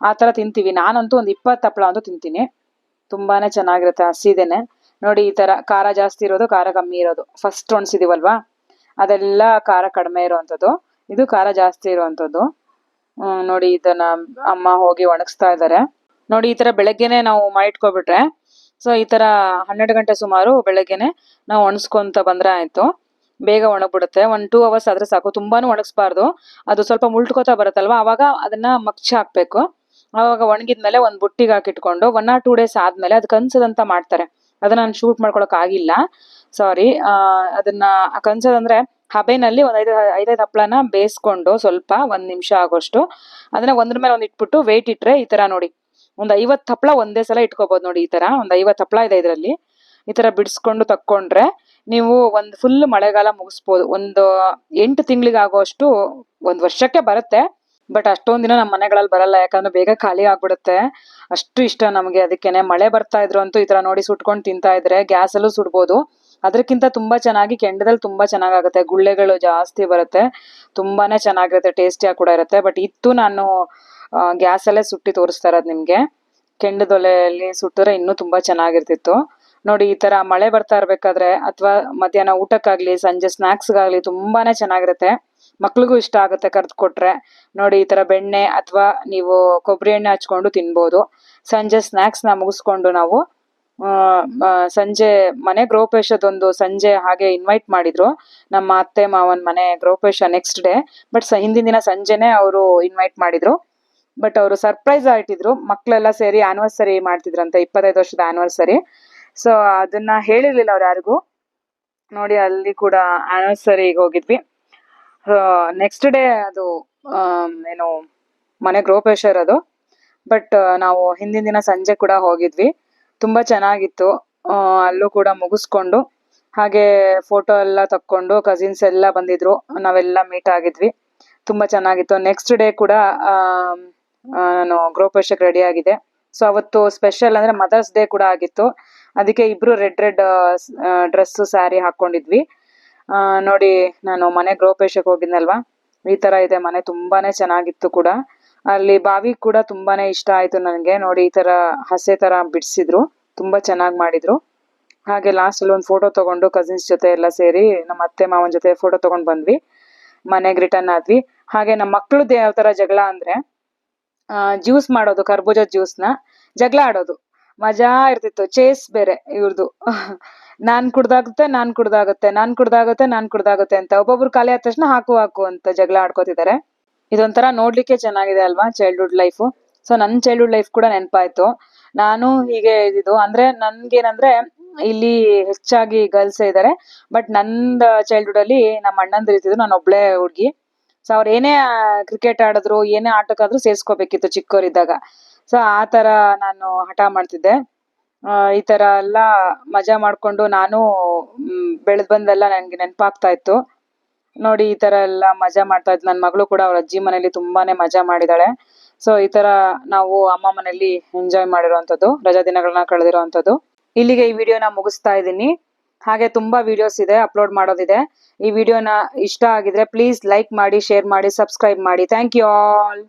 [SPEAKER 1] ಆ ತರ ತಿಂತೀವಿ. ನಾನಂತೂ ಒಂದು ಇಪ್ಪತ್ತು ಹಪ್ಪಳ ಅಂತೂ ತಿಂತೀನಿ. ತುಂಬಾನೇ ಚೆನ್ನಾಗಿರುತ್ತೆ ಹಸಿದೇನೆ. ನೋಡಿ ಈ ತರ ಖಾರ ಜಾಸ್ತಿ ಇರೋದು ಖಾರ ಕಮ್ಮಿ ಇರೋದು. ಫಸ್ಟ್ ಒಣಸಿದೀವಲ್ವಾ ಅದೆಲ್ಲ ಖಾರ ಕಡಿಮೆ ಇರುವಂತದ್ದು ಇದು ಖಾರ ಜಾಸ್ತಿ ಇರುವಂತದ್ದು ಹ್ಮ್, ನೋಡಿ ಇದನ್ನ ಅಮ್ಮ ಹೋಗಿ ಒಣಗಿಸ್ತಾ ಇದ್ದಾರೆ. ನೋಡಿ ಈ ತರ ಬೆಳಗ್ಗೆನೆ ನಾವು ಮಾಡಿಟ್ಕೊಬಿಟ್ರೆ ಸೊ ಈ ತರ ಹನ್ನೆರಡು ಗಂಟೆ ಸುಮಾರು ಬೆಳಗ್ಗೆನೆ ನಾವು ಒಣಸ್ಕೊಂತ ಬಂದ್ರೆ ಆಯ್ತು. ಬೇಗ ಒಣಗ್ಬಿಡುತ್ತೆ. ಒನ್ ಟೂ ಅವರ್ಸ್ ಆದ್ರೆ ಸಾಕು. ತುಂಬಾನು ಒಣಗಿಸ್ಬಾರ್ದು. ಅದು ಸ್ವಲ್ಪ ಮುಳ್ಟ್ಕೋತಾ ಬರುತ್ತಲ್ವಾ? ಅವಾಗ ಅದನ್ನ ಮಗ್ಚಿ ಹಾಕ್ಬೇಕು. ಅವಾಗ ಒಣಗಿದ್ಮೇಲೆ ಒಂದು ಬುಟ್ಟಿಗೆ ಹಾಕಿಟ್ಕೊಂಡು ಒನ್ ಆರ್ ಟೂ ಡೇಸ್ ಆದ್ಮೇಲೆ ಅದು ಕನ್ಸದಂತ ಮಾಡ್ತಾರೆ. ಅದನ್ನ ನಾನು ಶೂಟ್ ಮಾಡ್ಕೊಳಕ್ ಆಗಿಲ್ಲ. ಸಾರಿ ಅದನ್ನ ಕನ್ಸದಂದ್ರೆ ಹಬೆನಲ್ಲಿ ಒಂದ್ ಐದು, ಐದೈದು ಹಪ್ಪಳನ ಬೇಯಿಸ್ಕೊಂಡು ಸ್ವಲ್ಪ ಒಂದ್ ನಿಮಿಷ ಆಗೋಷ್ಟು ಅದನ್ನ ಒಂದ್ರ ಮೇಲೆ ಒಂದ್ ಇಟ್ಬಿಟ್ಟು ವೇಟ್ ಇಟ್ರೆ ಈ ತರ ನೋಡಿ. ಒಂದ್ ಐವತ್ ಹಪ್ಪಳ ಒಂದೇ ಸಲ ಇಟ್ಕೋಬಹುದು ನೋಡಿ ಈ ತರ. ಒಂದ್ ಐವತ್ ಹಪ್ಪಳ ಇದೆ ಇದ್ರಲ್ಲಿ. ಈ ತರ ಬಿಡಿಸ್ಕೊಂಡು ತಕ್ಕೊಂಡ್ರೆ ನೀವು ಒಂದು ಫುಲ್ ಮಳೆಗಾಲ ಮುಗಿಸ್ಬೋದು. ಒಂದು ಎಂಟು ತಿಂಗಳಿಗೆ ಒಂದು ಒಂದ್ ವರ್ಷಕ್ಕೆ ಬರುತ್ತೆ. ಬಟ್ ಅಷ್ಟೊಂದ್ ದಿನ ನಮ್ಮ ಮನೆಗಳಲ್ಲಿ ಬರಲ್ಲ. ಯಾಕಂದ್ರೆ ಬೇಗ ಖಾಲಿ ಆಗ್ಬಿಡುತ್ತೆ. ಅಷ್ಟು ಇಷ್ಟ ನಮಗೆ ಅದಕ್ಕೇನೆ. ಮಳೆ ಬರ್ತಾ ಇದ್ರು ಅಂತೂ ಈ ತರ ನೋಡಿ ಸುಟ್ಕೊಂಡು ತಿಂತಾ ಇದ್ರೆ ಗ್ಯಾಸ್ ಅಲ್ಲೂ ಸುಡ್ಬೋದು. ಅದಕ್ಕಿಂತ ತುಂಬಾ ಚೆನ್ನಾಗಿ ಕೆಂಡದಲ್ಲಿ ತುಂಬಾ ಚೆನ್ನಾಗಾಗುತ್ತೆ. ಗುಳ್ಳೆಗಳು ಜಾಸ್ತಿ ಬರುತ್ತೆ. ತುಂಬಾನೇ ಚೆನ್ನಾಗಿರುತ್ತೆ. ಟೇಸ್ಟಿಯಾಗಿ ಕೂಡ ಇರುತ್ತೆ. ಬಟ್ ಇತ್ತು ನಾನು ಗ್ಯಾಸಲ್ಲೇ ಸುಟ್ಟಿ ತೋರಿಸ್ತಾ ಇರೋದು ನಿಮ್ಗೆ. ಕೆಂಡದೊಲೆಯಲ್ಲಿ ಸುಟ್ಟಿದ್ರೆ ಇನ್ನೂ ತುಂಬಾ ಚೆನ್ನಾಗಿರ್ತಿತ್ತು. ನೋಡಿ, ಈ ತರ ಮಳೆ ಬರ್ತಾ ಇರ್ಬೇಕಾದ್ರೆ ಅಥವಾ ಮಧ್ಯಾಹ್ನ ಊಟಕ್ಕಾಗ್ಲಿ, ಸಂಜೆ ಸ್ನಾಕ್ಸ್ಗಾಗ್ಲಿ ತುಂಬಾನೇ ಚೆನ್ನಾಗಿರುತ್ತೆ. ಮಕ್ಳಿಗೂ ಇಷ್ಟ ಆಗುತ್ತೆ ಕರೆದು ಕೊಟ್ರೆ. ನೋಡಿ, ಈ ತರ ಬೆಣ್ಣೆ ಅಥವಾ ನೀವು ಕೊಬ್ಬರಿ ಎಣ್ಣೆ ಹಚ್ಕೊಂಡು ತಿನ್ಬೋದು. ಸಂಜೆ ಸ್ನಾಕ್ಸ್ನ ಮುಗಿಸ್ಕೊಂಡು ನಾವು ಸಂಜೆ ಮನೆ ಗೃಹಪೇಶದೊಂದು ಸಂಜೆ ಹಾಗೆ ಇನ್ವೈಟ್ ಮಾಡಿದ್ರು. ನಮ್ಮ ಅತ್ತೆ, ಮಾವನ್ ಮನೆ ಗೃಹಪೇಶ ನೆಕ್ಸ್ಟ್ ಡೇ. ಬಟ್ ಹಿಂದಿನ ದಿನ ಸಂಜೆನೆ ಅವರು ಇನ್ವೈಟ್ ಮಾಡಿದ್ರು. ಬಟ್ ಅವರು ಸರ್ಪ್ರೈಸ್ ಆಗಿಟ್ಟಿದ್ರು ಮಕ್ಳೆಲ್ಲ ಸೇರಿ ಆನಿವರ್ಸರಿ ಮಾಡ್ತಿದ್ರಂತೆ, ಇಪ್ಪತ್ತೈದು ವರ್ಷದ ಆನಿವರ್ಸರಿ ಸೊ ಅದನ್ನ ಹೇಳಿರ್ಲಿಲ್ಲ ಅವ್ರು ಯಾರಿಗೂ. ನೋಡಿ, ಅಲ್ಲಿ ಕೂಡ ಆನಿವರ್ಸರಿಗೆ ಹೋಗಿದ್ವಿ. ನೆಕ್ಸ್ಟ್ ಡೇ ಅದು ಏನು, ಮನೆ ಗೃಹಪ್ರವೇಶ ಇರೋದು ಬಟ್ ನಾವು ಹಿಂದಿನ ದಿನ ಸಂಜೆ ಕೂಡ ಹೋಗಿದ್ವಿ. ತುಂಬಾ ಚೆನ್ನಾಗಿತ್ತು. ಅಲ್ಲೂ ಕೂಡ ಮುಗಿಸ್ಕೊಂಡು, ಹಾಗೆ ಫೋಟೋ ಎಲ್ಲ ತಕ್ಕೊಂಡು ಕಸಿನ್ಸ್ ಎಲ್ಲ ಬಂದಿದ್ರು. ನಾವೆಲ್ಲ ಮೀಟ್ ಆಗಿದ್ವಿ. ತುಂಬಾ ಚೆನ್ನಾಗಿತ್ತು. ನೆಕ್ಸ್ಟ್ ಡೇ ಕೂಡ ನಾನು ಗೃಹಪ್ರವೇಶಕ್ಕೆ ರೆಡಿ ಆಗಿದೆ. ಸೊ ಅವತ್ತು ಸ್ಪೆಷಲ್ ಅಂದ್ರೆ ಮದರ್ಸ್ ಡೇ ಕೂಡ ಆಗಿತ್ತು. ಅದಕ್ಕೆ ಇಬ್ರು ರೆಡ್ ರೆಡ್ ಡ್ರೆಸ್ ಸ್ಯಾರಿ ಹಾಕೊಂಡಿದ್ವಿ. ನೋಡಿ, ನಾನು ಮನೆ ಗೃಹಪೇಶಕ್ಕೆ ಹೋಗಿದ್ನಲ್ವಾ? ಈ ತರ ಇದೆ, ಮನೆ ತುಂಬಾನೇ ಚೆನ್ನಾಗಿತ್ತು ಕೂಡ. ಅಲ್ಲಿ ಬಾವಿ ಕೂಡ ತುಂಬಾನೇ ಇಷ್ಟ ಆಯ್ತು ನನಗೆ. ನೋಡಿ, ಈ ತರ ಹಸೆ ತರ ಬಿಡಿಸಿದ್ರು, ತುಂಬಾ ಚೆನ್ನಾಗಿ ಮಾಡಿದ್ರು. ಹಾಗೆ ಲಾಸ್ಟ್ ಅಲ್ಲಿ ಒಂದು ಫೋಟೋ ತಗೊಂಡು ಕಸಿನ್ಸ್ ಜೊತೆ ಎಲ್ಲ ಸೇರಿ, ನಮ್ಮ ಅತ್ತೆ, ಮಾವನ ಜೊತೆ ಫೋಟೋ ತಗೊಂಡ್ ಬಂದ್ವಿ. ಮನೆಗೆ ರಿಟರ್ನ್ ಆದ್ವಿ. ಹಾಗೆ ನಮ್ಮ ಮಕ್ಕಳದ್ದು ಯಾವ ತರ ಜಗಳ ಅಂದ್ರೆ ಜ್ಯೂಸ್ ಮಾಡೋದು, ಕರ್ಬೂಜ ಜ್ಯೂಸ್ನ ಜಗಳ ಆಡೋದು. ಮಜಾ ಇರ್ತಿತ್ತು ಚೇಸ್ ಬೇರೆ ಇವ್ರದು. ನಾನ್ ಕುಡ್ದಾಗುತ್ತೆ ನಾನ್ ಕುಡ್ದಾಗುತ್ತೆ ನಾನ್ ಕುಡ್ದಾಗುತ್ತೆ ನಾನ್ ಕುಡ್ದಾಗುತ್ತೆ ಅಂತ. ಒಬ್ಬೊಬ್ರು ಖಾಲಿ ಆದ ತಕ್ಷಣ ಹಾಕು ಹಾಕು ಅಂತ ಜಗಳ ಆಡ್ಕೋತಿದ್ದಾರೆ ಇದೊಂಥರ ನೋಡ್ಲಿಕ್ಕೆ ಚೆನ್ನಾಗಿದೆ ಅಲ್ವಾ ಚೈಲ್ಡ್ಹುಡ್ ಲೈಫ್ ಸೊ ನನ್ನ ಚೈಲ್ಡ್ಹುಡ್ ಲೈಫ್ ಕೂಡ ನೆನಪಾಯ್ತು. ನಾನು ಹೀಗೆ ಇದು ಅಂದ್ರೆ ನನ್ಗೇನಂದ್ರೆ, ಇಲ್ಲಿ ಹೆಚ್ಚಾಗಿ ಗರ್ಲ್ಸ್ ಇದ್ದಾರೆ ಬಟ್ ನಂದ ಚೈಲ್ಡ್ಹುಡ್ ಅಲ್ಲಿ ನಮ್ಮ ಅಣ್ಣಂದಿರು ಇರ್ತಿದ್ರು, ನಾನು ಒಬ್ಳೆ ಹುಡ್ಗಿ. ಸೊ ಅವ್ರ ಏನೇ ಕ್ರಿಕೆಟ್ ಆಡಿದ್ರು, ಏನೇ ಆಟಕ್ಕಾದ್ರೂ ಸೇರ್ಸ್ಕೋಬೇಕಿತ್ತು ಚಿಕ್ಕವರಿದ್ದಾಗ ಸೊ ಆ ತರ ನಾನು ಹಠ ಮಾಡ್ತಿದ್ದೆ. ಈ ತರ ಎಲ್ಲ ಮಜಾ ಮಾಡ್ಕೊಂಡು ನಾನು ಬೆಳೆದ್ ಬಂದೆಲ್ಲ ನನ್ಗೆ ನೆನಪಾಗ್ತಾ ಇತ್ತು. ನೋಡಿ, ಈ ತರ ಎಲ್ಲ ಮಜಾ ಮಾಡ್ತಾ ಇತ್ತು ನನ್ನ ಮಗಳು ಕೂಡ ಅವ್ರ ಅಜ್ಜಿ ಮನೇಲಿ ತುಂಬಾನೇ ಮಜಾ ಮಾಡಿದಾಳೆ. ಸೊ ಈ ತರ ನಾವು ಅಮ್ಮ ಮನೇಲಿ ಎಂಜಾಯ್ ಮಾಡಿರುವಂತದ್ದು ರಜಾ ದಿನಗಳನ್ನ ಕಳೆದಿರುವಂತದ್ದು ಇಲ್ಲಿಗೆ ಈ ವಿಡಿಯೋನ ಮುಗಿಸ್ತಾ ಇದ್ದೀನಿ. ಹಾಗೆ ತುಂಬಾ ವಿಡಿಯೋಸ್ ಇದೆ ಅಪ್ಲೋಡ್ ಮಾಡೋದಿದೆ. ಈ ವಿಡಿಯೋನ ಇಷ್ಟ ಆಗಿದ್ರೆ ಪ್ಲೀಸ್ ಲೈಕ್ ಮಾಡಿ ಶೇರ್ ಮಾಡಿ ಸಬ್ಸ್ಕ್ರೈಬ್ ಮಾಡಿ. Thank you all